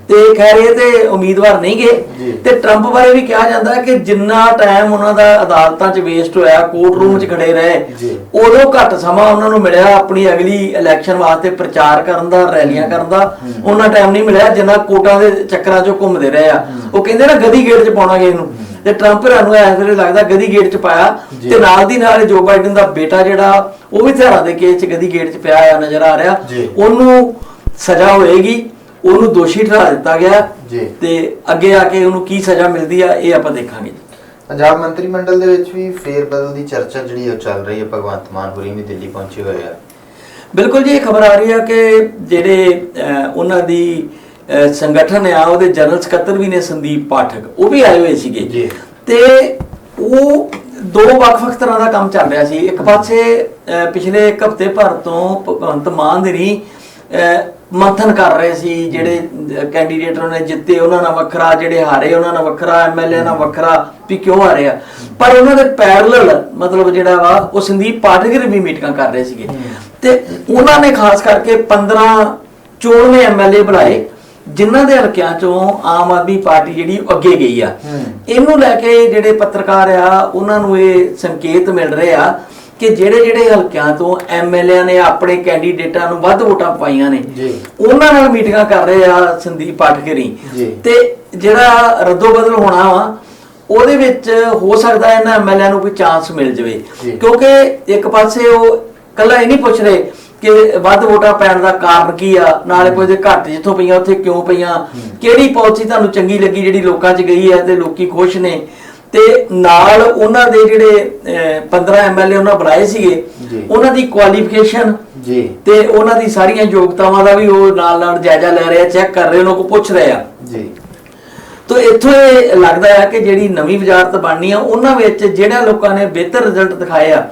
ਤੇ ਖੈਰ ਇਹ ਤੇ ਉਮੀਦਵਾਰ ਨਹੀਂ। ਗਏ। ਤੇ ਟਰੰਪ ਬਾਰੇ ਵੀ ਕਿਹਾ ਜਾਂਦਾ ਕਿ ਜਿੰਨਾ ਟਾਈਮ ਉਹਨਾਂ ਦਾ ਅਦਾਲਤਾਂ 'ਚ ਵੇਸਟ ਹੋਇਆ ਕੋਰਟ ਰੂਮ 'ਚ ਖੜੇ ਰਹੇ। ਉਦੋਂ ਘੱਟ ਸਮਾਂ ਉਹਨਾਂ ਨੂੰ ਮਿਲਿਆ ਆਪਣੀ ਅਗਲੀ ਇਲੈਕਸ਼ਨ ਵਾਸਤੇ ਪ੍ਰਚਾਰ ਕਰਨ ਦਾ ਰੈਲੀਆਂ ਕਰਨ ਦਾ। ਉਹਨਾਂ ਟਾਈਮ ਨਹੀਂ ਮਿਲਿਆ ਜਿੰਨਾ ਕੋਟਾਂ ਦੇ ਚੱਕਰਾਂ 'ਚੋਂ ਘੁੰਮਦੇ ਰਹੇ ਆ। ਉਹ ਕਹਿੰਦੇ ਨਾ ਗਦੀ ਗੇਟ 'ਚ ਪਾਉਣਾ ਗਏ ਨੂੰ। ਤੇ ਟਰੰਪ ਰਾਂ ਨੂੰ ਇਸ ਵੇਲੇ ਲੱਗਦਾ ਗਦੀ ਗੇਟ 'ਚ ਪਾਇਆ। ਤੇ ਨਾਲ ਦੀ ਨਾਲ ਜੋ ਬਾਈਡਨ ਦਾ ਬੇਟਾ ਜਿਹੜਾ ਉਹ ਵੀ ਹਥਿਆਰਾਂ ਦੇ ਕੇਸ 'ਚ ਗਦੀ ਗੇਟ 'ਚ ਪਿਆ ਆ ਨਜ਼ਰ ਆ ਰਿਹਾ। ਉਹਨੂੰ ਸਜ਼ਾ ਹੋਏਗੀ ਉਹਨੂੰ ਦੋਸ਼ੀ ਠਹਿਰਾ ਦਿੱਤਾ ਗਿਆ। ਜੀ। ਤੇ ਅੱਗੇ ਆ ਕੇ ਉਹਨੂੰ ਕੀ ਸਜ਼ਾ ਮਿਲਦੀ ਆ ਇਹ ਆਪਾਂ ਦੇਖਾਂਗੇ। ਪੰਜਾਬ ਮੰਤਰੀ ਮੰਡਲ ਦੇ ਵਿੱਚ ਵੀ ਫੇਰ ਬਦਲ ਦੀ ਚਰਚਾ ਜਿਹੜੀ ਉਹ ਚੱਲ ਰਹੀ ਹੈ ਭਗਵੰਤ ਮਾਨ ਹੋਰੀ ਵੀ ਦਿੱਲੀ ਪਹੁੰਚੇ ਹੋਏ ਆ। ਬਿਲਕੁਲ ਜੀ ਇਹ ਖਬਰ ਆ ਰਹੀ ਆ ਕਿ ਜਿਹੜੇ ਉਹਨਾਂ ਦੀ ਸੰਗਠਨ ਆ ਉਹਦੇ ਜਨਰਲ ਸਕੱਤਰ ਵੀ ਨੇ ਸੰਦੀਪ ਪਾਠਕ ਉਹ ਵੀ ਆਏ ਹੋਏ ਸੀਗੇ। ਜੀ। ਤੇ ਉਹ ਦੋ ਵੱਖ-ਵੱਖ ਤਰ੍ਹਾਂ ਦਾ ਕੰਮ ਚੱਲ ਰਿਹਾ ਸੀ। ਇੱਕ ਪਾਸੇ ਪਿਛਲੇ ਇੱਕ ਹਫ਼ਤੇ ਭਰ ਤੋਂ ਭਗਵੰਤ ਮਾਨ ਦੇ ਨਹੀਂ ਮੰਥਨ ਕਰ ਰਹੇ ਸੀ ਜਿਹੜੇ ਕੈਂਡੀਡੇਟ ਉਹਨਾਂ ਨੇ ਜਿੱਤੇ ਉਹਨਾਂ ਨਾਲ ਵੱਖਰਾ ਜਿਹੜੇ ਹਾਰੇ ਉਹਨਾਂ ਨਾਲ ਵੱਖਰਾ ਐਮਐਲਏ ਨਾਲ ਵੱਖਰਾ ਵੀ ਕਿਉਂ ਹਾਰੇ ਆ? ਪਰ ਉਹਨਾਂ ਦੇ ਪੈਰਲਲ ਮਤਲਬ ਜਿਹੜਾ ਵਾ ਉਹ ਸੰਦੀਪ ਪਾਠਕ ਦੇ ਵੀ ਮੀਟਿੰਗਾਂ ਕਰ ਰਹੇ ਸੀਗੇ। ਤੇ ਉਹਨਾਂ ਨੇ ਖਾਸ ਕਰਕੇ 15 ਚੋਣਵੇਂ ਐਮਐਲਏ ਬੁਲਾਏ ਜਿਨ੍ਹਾਂ ਦੇ ਹਲਕਿਆਂ ਚੋਂ ਆਮ ਆਦਮੀ ਪਾਰਟੀ ਜਿਹੜੀ ਅੱਗੇ ਗਈ ਆ। ਇਹਨੂੰ ਲੈ ਕੇ ਜਿਹੜੇ ਪੱਤਰਕਾਰ ਆ ਉਹਨਾਂ ਨੂੰ ਇਹ ਸੰਕੇਤ ਮਿਲ ਰਹੇ ਆ ਕਿ ਜਿਹੜੇ ਜਿਹੜੇ ਹਲਕਿਆਂ ਤੋਂ ਐਮਐਲਏ ਨੇ ਆਪਣੇ ਕੈਂਡੀਡੇਟਾਂ ਨੂੰ ਵੱਧ ਵੋਟਾਂ ਪਾਈਆਂ ਨੇ ਜੀ। ਉਹਨਾਂ ਨਾਲ ਮੀਟਿੰਗਾਂ ਕਰ ਰਹੇ ਆ ਸੰਦੀਪ ਪਾਠਕਰੀ। ਤੇ ਜਿਹੜਾ ਰੱਦੋ ਬਦਲ ਹੋਣਾ ਵਾ ਉਹਦੇ ਵਿੱਚ ਹੋ ਸਕਦਾ ਇਹਨਾਂ ਐਮਐਲਏ ਨੂੰ ਕੋਈ ਚਾਂਸ ਮਿਲ ਜਾਵੇ। ਕਿਉਂਕਿ ਇੱਕ ਪਾਸੇ ਉਹ ਕੱਲਾ ਇਹ ਨਹੀਂ ਪੁੱਛ ਰਹੇ ਕਿ ਵੱਧ ਵੋਟਾਂ ਪੈਣ ਦਾ ਕਾਰਨ ਕੀ ਆ ਨਾਲੇ ਕੋਈ ਦੇ ਘੱਟ ਜਿੱਥੋਂ ਪਈਆਂ ਉੱਥੇ ਕਿਉਂ ਪਈਆਂ ਕਿਹੜੀ ਪਾਲਿਸੀ ਤੁਹਾਨੂੰ ਚੰਗੀ ਲੱਗੀ ਜਿਹੜੀ ਲੋਕਾਂ 'ਚ ਗਈ ਹੈ ਤੇ ਲੋਕੀ ਖੁਸ਼ ਨੇ ਤੇ ਨਾਲ ਉਹਨਾਂ ਦੇ ਜਿਹੜੇ ਅਹ, 15 ਐਮਐਲਏ ਉਹਨਾਂ ਬੁਲਾਏ ਸੀਗੇ। ਉਹਨਾਂ ਦੀ ਕੁਆਲੀਫਿਕੇਸ਼ਨ ਜੀ ਤੇ ਉਹਨਾਂ ਦੀ ਸਾਰੀਆਂ ਯੋਗਤਾਵਾਂ ਦਾ ਵੀ ਉਹ ਨਾਲ ਨਾਲ ਜਾਇਜ਼ਾ ਲੈ ਰਹੇ ਆ ਚੈੱਕ ਕਰ ਰਹੇ ਉਹਨਾਂ ਕੋਲ ਪੁੱਛ ਰਹੇ ਆ ਜੀ ਤੋ ਇੱਥੋਂ ਇਹ ਲੱਗਦਾ ਹੈ ਕਿ ਜਿਹੜੀ ਨਵੀਂ ਵਜ਼ਾਰਤ ਬਣਨੀ ਆ ਉਹਨਾਂ ਵਿੱਚ ਜਿਹੜਾ ਲੋਕਾਂ ਨੇ ਬਿਹਤਰ ਰਿਜ਼ਲਟ ਦਿਖਾਏ ਆ।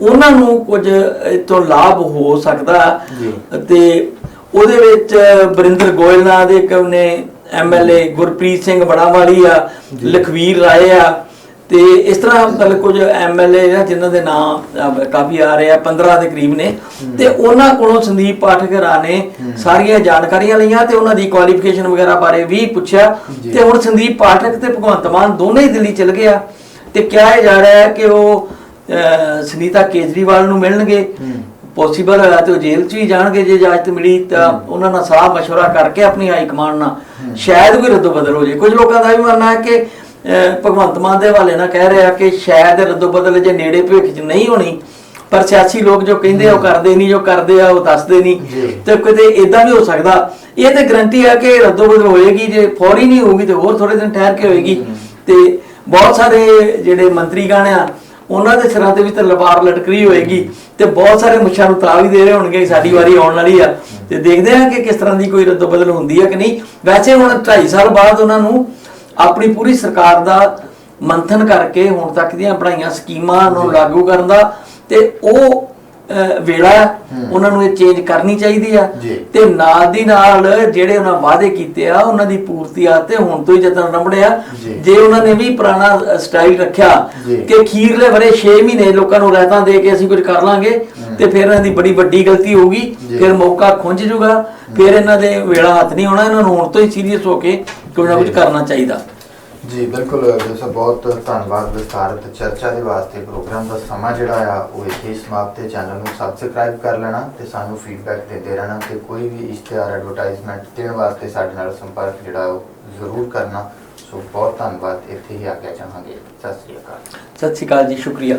ਉਹਨਾਂ ਨੂੰ ਕੁਝ ਇਤੋਂ ਲਾਭ ਹੋ ਸਕਦਾ। ਤੇ ਉਹਦੇ ਵਿੱਚ ਬਰਿੰਦਰ ਗੋਇਲ ਨਾਂ ਦੇ ਇੱਕ ਨੇ ਐਮਐਲਏ ਗੁਰਪ੍ਰੀਤ ਸਿੰਘ ਬੜਾਵਾਲੀ ਆ ਲਖਵੀਰ ਰਾਏ ਆ ਤੇ ਇਸ ਤਰ੍ਹਾਂ ਮਤਲਬ ਕੁਝ ਐਮਐਲਏ ਆ ਜਿਨ੍ਹਾਂ ਦੇ ਨਾਮ ਕਾਫੀ ਆ ਰਹੇ ਆ 15 ਦੇ ਕਰੀਬ ਨੇ। ਤੇ ਉਹਨਾਂ ਕੋਲੋਂ ਸੰਦੀਪ ਪਾਠਕ ਰਾ ਨੇ ਸਾਰੀਆਂ ਜਾਣਕਾਰੀਆਂ ਲਈਆਂ ਤੇ ਉਹਨਾਂ ਦੀ ਕੁਆਲੀਫਿਕੇਸ਼ਨ ਵਗੈਰਾ ਬਾਰੇ ਵੀ ਪੁੱਛਿਆ। ਤੇ ਹੁਣ ਸੰਦੀਪ ਪਾਠਕ ਤੇ ਭਗਵੰਤ ਮਾਨ ਦੋਨੇ ਹੀ ਦਿੱਲੀ ਚਲ ਗਏ ਆ। ਤੇ ਕਿਹਾ ਜਾ ਰਿਹਾ ਹੈ ਕਿ ਉਹ ਸੁਨੀਤਾ ਕੇਜਰੀਵਾਲ ਨੂੰ ਮਿਲਣਗੇ। ਪੋਸੀਬਲ ਹੈ ਤੇ ਉਹ ਜੇਲ੍ਹ 'ਚ ਵੀ ਜਾਣਗੇ ਜੇ ਇਜਾਜ਼ਤ ਮਿਲੀ ਤਾਂ ਉਹਨਾਂ ਨਾਲ ਸਲਾਹ مشورہ ਕਰਕੇ ਆਪਣੀ ਹਾਈ ਕਮਾਂਡ ਨਾਲ ਸ਼ਾਇਦ ਕੋਈ ਰੱਦੋ ਬਦਲ ਹੋ ਜੇ ਕੁਝ ਲੋਕਾਂ ਦਾ ਵੀ ਮੰਨਣਾ ਹੈ ਕਿ ਅਹ, ਭਗਵੰਤ ਮਾਨ ਦੇ ਹਵਾਲੇ ਨਾਲ ਕਹਿ ਰਿਹਾ ਕਿ ਸ਼ਾਇਦ ਰੱਦੋ ਬਦਲ ਜੇ ਨੇੜੇ ਭਵਿੱਖ 'ਚ ਨਹੀਂ ਹੋਣੀ ਪਰ ਸਿਆਸੀ ਲੋਕ ਜੋ ਕਹਿੰਦੇ ਆ ਉਹ ਕਰਦੇ ਨਹੀਂ ਜੋ ਕਰਦੇ ਆ ਉਹ ਦੱਸਦੇ ਜੀ। ਨਹੀਂ ਤੇ ਕਿਤੇ ਇਦਾਂ ਵੀ ਹੋ ਸਕਦਾ ਇਹ ਤੇ ਗਰੰਟੀ ਆ ਕਿ ਰੱਦੋ ਬਦਲ ਹੋਏਗੀ ਜੇ ਫੌਰੀ ਨਹੀਂ ਹੋਊਗੀ ਤੇ ਹੋਰ ਥੋੜੇ ਦਿਨ ਠਹਿਰ ਕੇ ਹੋਏਗੀ ਤੇ ਬਹੁਤ ਸਾਰੇ ਜਿਹੜੇ ਮੰਤਰੀ ਗਾਣ ਆ ਉਹਨਾਂ ਦੇ ਸਿਰਾਂ ਤੇ ਵੀ ਤੇ ਲਟਕਰੀ ਹੋਏਗੀ ਤੇ ਬਹੁਤ ਸਾਰੇ ਮੁੱਛਾਂ ਨੂੰ ਤਾਂ ਵੀ ਦੇ ਰਹੇ ਹੋਣਗੇ ਸਾਡੀ ਵਾਰੀ ਆਉਣ ਵਾਲੀ ਆ। ਤੇ ਦੇਖਦੇ ਹਾਂ ਕਿ ਕਿਸ ਤਰ੍ਹਾਂ ਦੀ ਕੋਈ ਰੱਦੋ ਬਦਲ ਹੁੰਦੀ ਆ ਕਿ ਨਹੀਂ। ਵੈਸੇ ਹੁਣ 2.5 ਸਾਲ ਬਾਅਦ ਉਹਨਾਂ ਨੂੰ ਆਪਣੀ ਪੂਰੀ ਸਰਕਾਰ ਦਾ ਮੰਥਨ ਕਰਕੇ ਹੁਣ ਤੱਕ ਦੀਆਂ ਬਣਾਈਆਂ ਸਕੀਮਾਂ ਨੂੰ ਲਾਗੂ ਕਰਨ ਦਾ ਤੇ ਉਹ ਵੇਲਾ ਹੈ, ਉਹਨਾਂ ਨੂੰ ਇਹ ਚੇਂਜ ਕਰਨੀ ਚਾਹੀਦੀ ਆ। ਤੇ ਨਾਲ ਦੀ ਨਾਲ ਜਿਹੜੇ ਉਹਨਾਂ ਵਾਅਦੇ ਕੀਤੇ ਆ ਉਹਨਾਂ ਦੀ ਪੂਰਤੀ ਆ ਤੇ ਹੁਣ ਤੋਂ ਹੀ ਯਤਨ ਰੰਭੜਿਆ ਜੀ। ਉਹਨਾਂ ਨੇ ਵੀ ਪੁਰਾਣਾ ਸਟਾਈਲ ਰੱਖਿਆ। ਕਿ ਖੀਰਲੇ ਵਰੇ 6 ਮਹੀਨੇ ਲੋਕਾਂ ਨੂੰ ਰਹਿਤਾਂ ਦੇ ਕੇ ਅਸੀਂ ਕੁਝ ਕਰ ਲਾਂਗੇ ਤੇ ਫਿਰ ਇਹਨਾਂ ਦੀ ਬੜੀ ਵੱਡੀ ਗਲਤੀ ਹੋਊਗੀ ਜੀ। ਫਿਰ ਮੌਕਾ ਖੁੰਝ ਜੂਗਾ ਫਿਰ ਇਹਨਾਂ ਦੇ ਵੇਲਾ ਹੱਥ ਨਹੀਂ ਹੋਣਾ ਇਹਨਾਂ ਨੂੰ ਹੁਣ ਤੋਂ ਹੀ ਸੀਰੀਅਸ ਹੋ ਕੇ ਕੁਝ ਨਾ ਕੁਝ ਕਰਨਾ ਚਾਹੀਦਾ ਜੀ, ਬਿਲਕੁਲ ਦੋਸਤੋ ਬਹੁਤ ਧੰਨਵਾਦ ਵਿਸਤਾਰਤ ਚਰਚਾ ਦੇ ਵਾਸਤੇ, ਪ੍ਰੋਗਰਾਮ ਦਾ ਸਮਾਂ ਜਿਹੜਾ ਆ, ਉਹ ਇੱਥੇ ਹੀ ਸਮਾਪਤ ਹੈ। ਚੈਨਲ ਨੂੰ ਸਬਸਕ੍ਰਾਈਬ ਕਰ ਲੈਣਾ ਤੇ ਸਾਨੂੰ ਫੀਡਬੈਕ ਦਿੰਦੇ ਰਹਿਣਾ ਤੇ ਕੋਈ ਵੀ ਇਸ਼ਤਿਹਾਰ ਐਡਵਰਟਾਈਜ਼ਮੈਂਟ ਦੇਣ ਵਾਸਤੇ ਸਾਡੇ ਨਾਲ ਸੰਪਰਕ ਜਿਹੜਾ, ਉਹ ਜ਼ਰੂਰ ਕਰਨਾ। ਸੋ ਬਹੁਤ ਧੰਨਵਾਦ। ਇੱਥੇ ਹੀ ਆ ਕੇ ਚਾਹਾਂਗੇ। ਸਤਿ ਸ੍ਰੀ ਅਕਾਲ। ਸਤਿ ਸ਼੍ਰੀ ਅਕਾਲ ਜੀ, ਸ਼ੁਕਰੀਆ।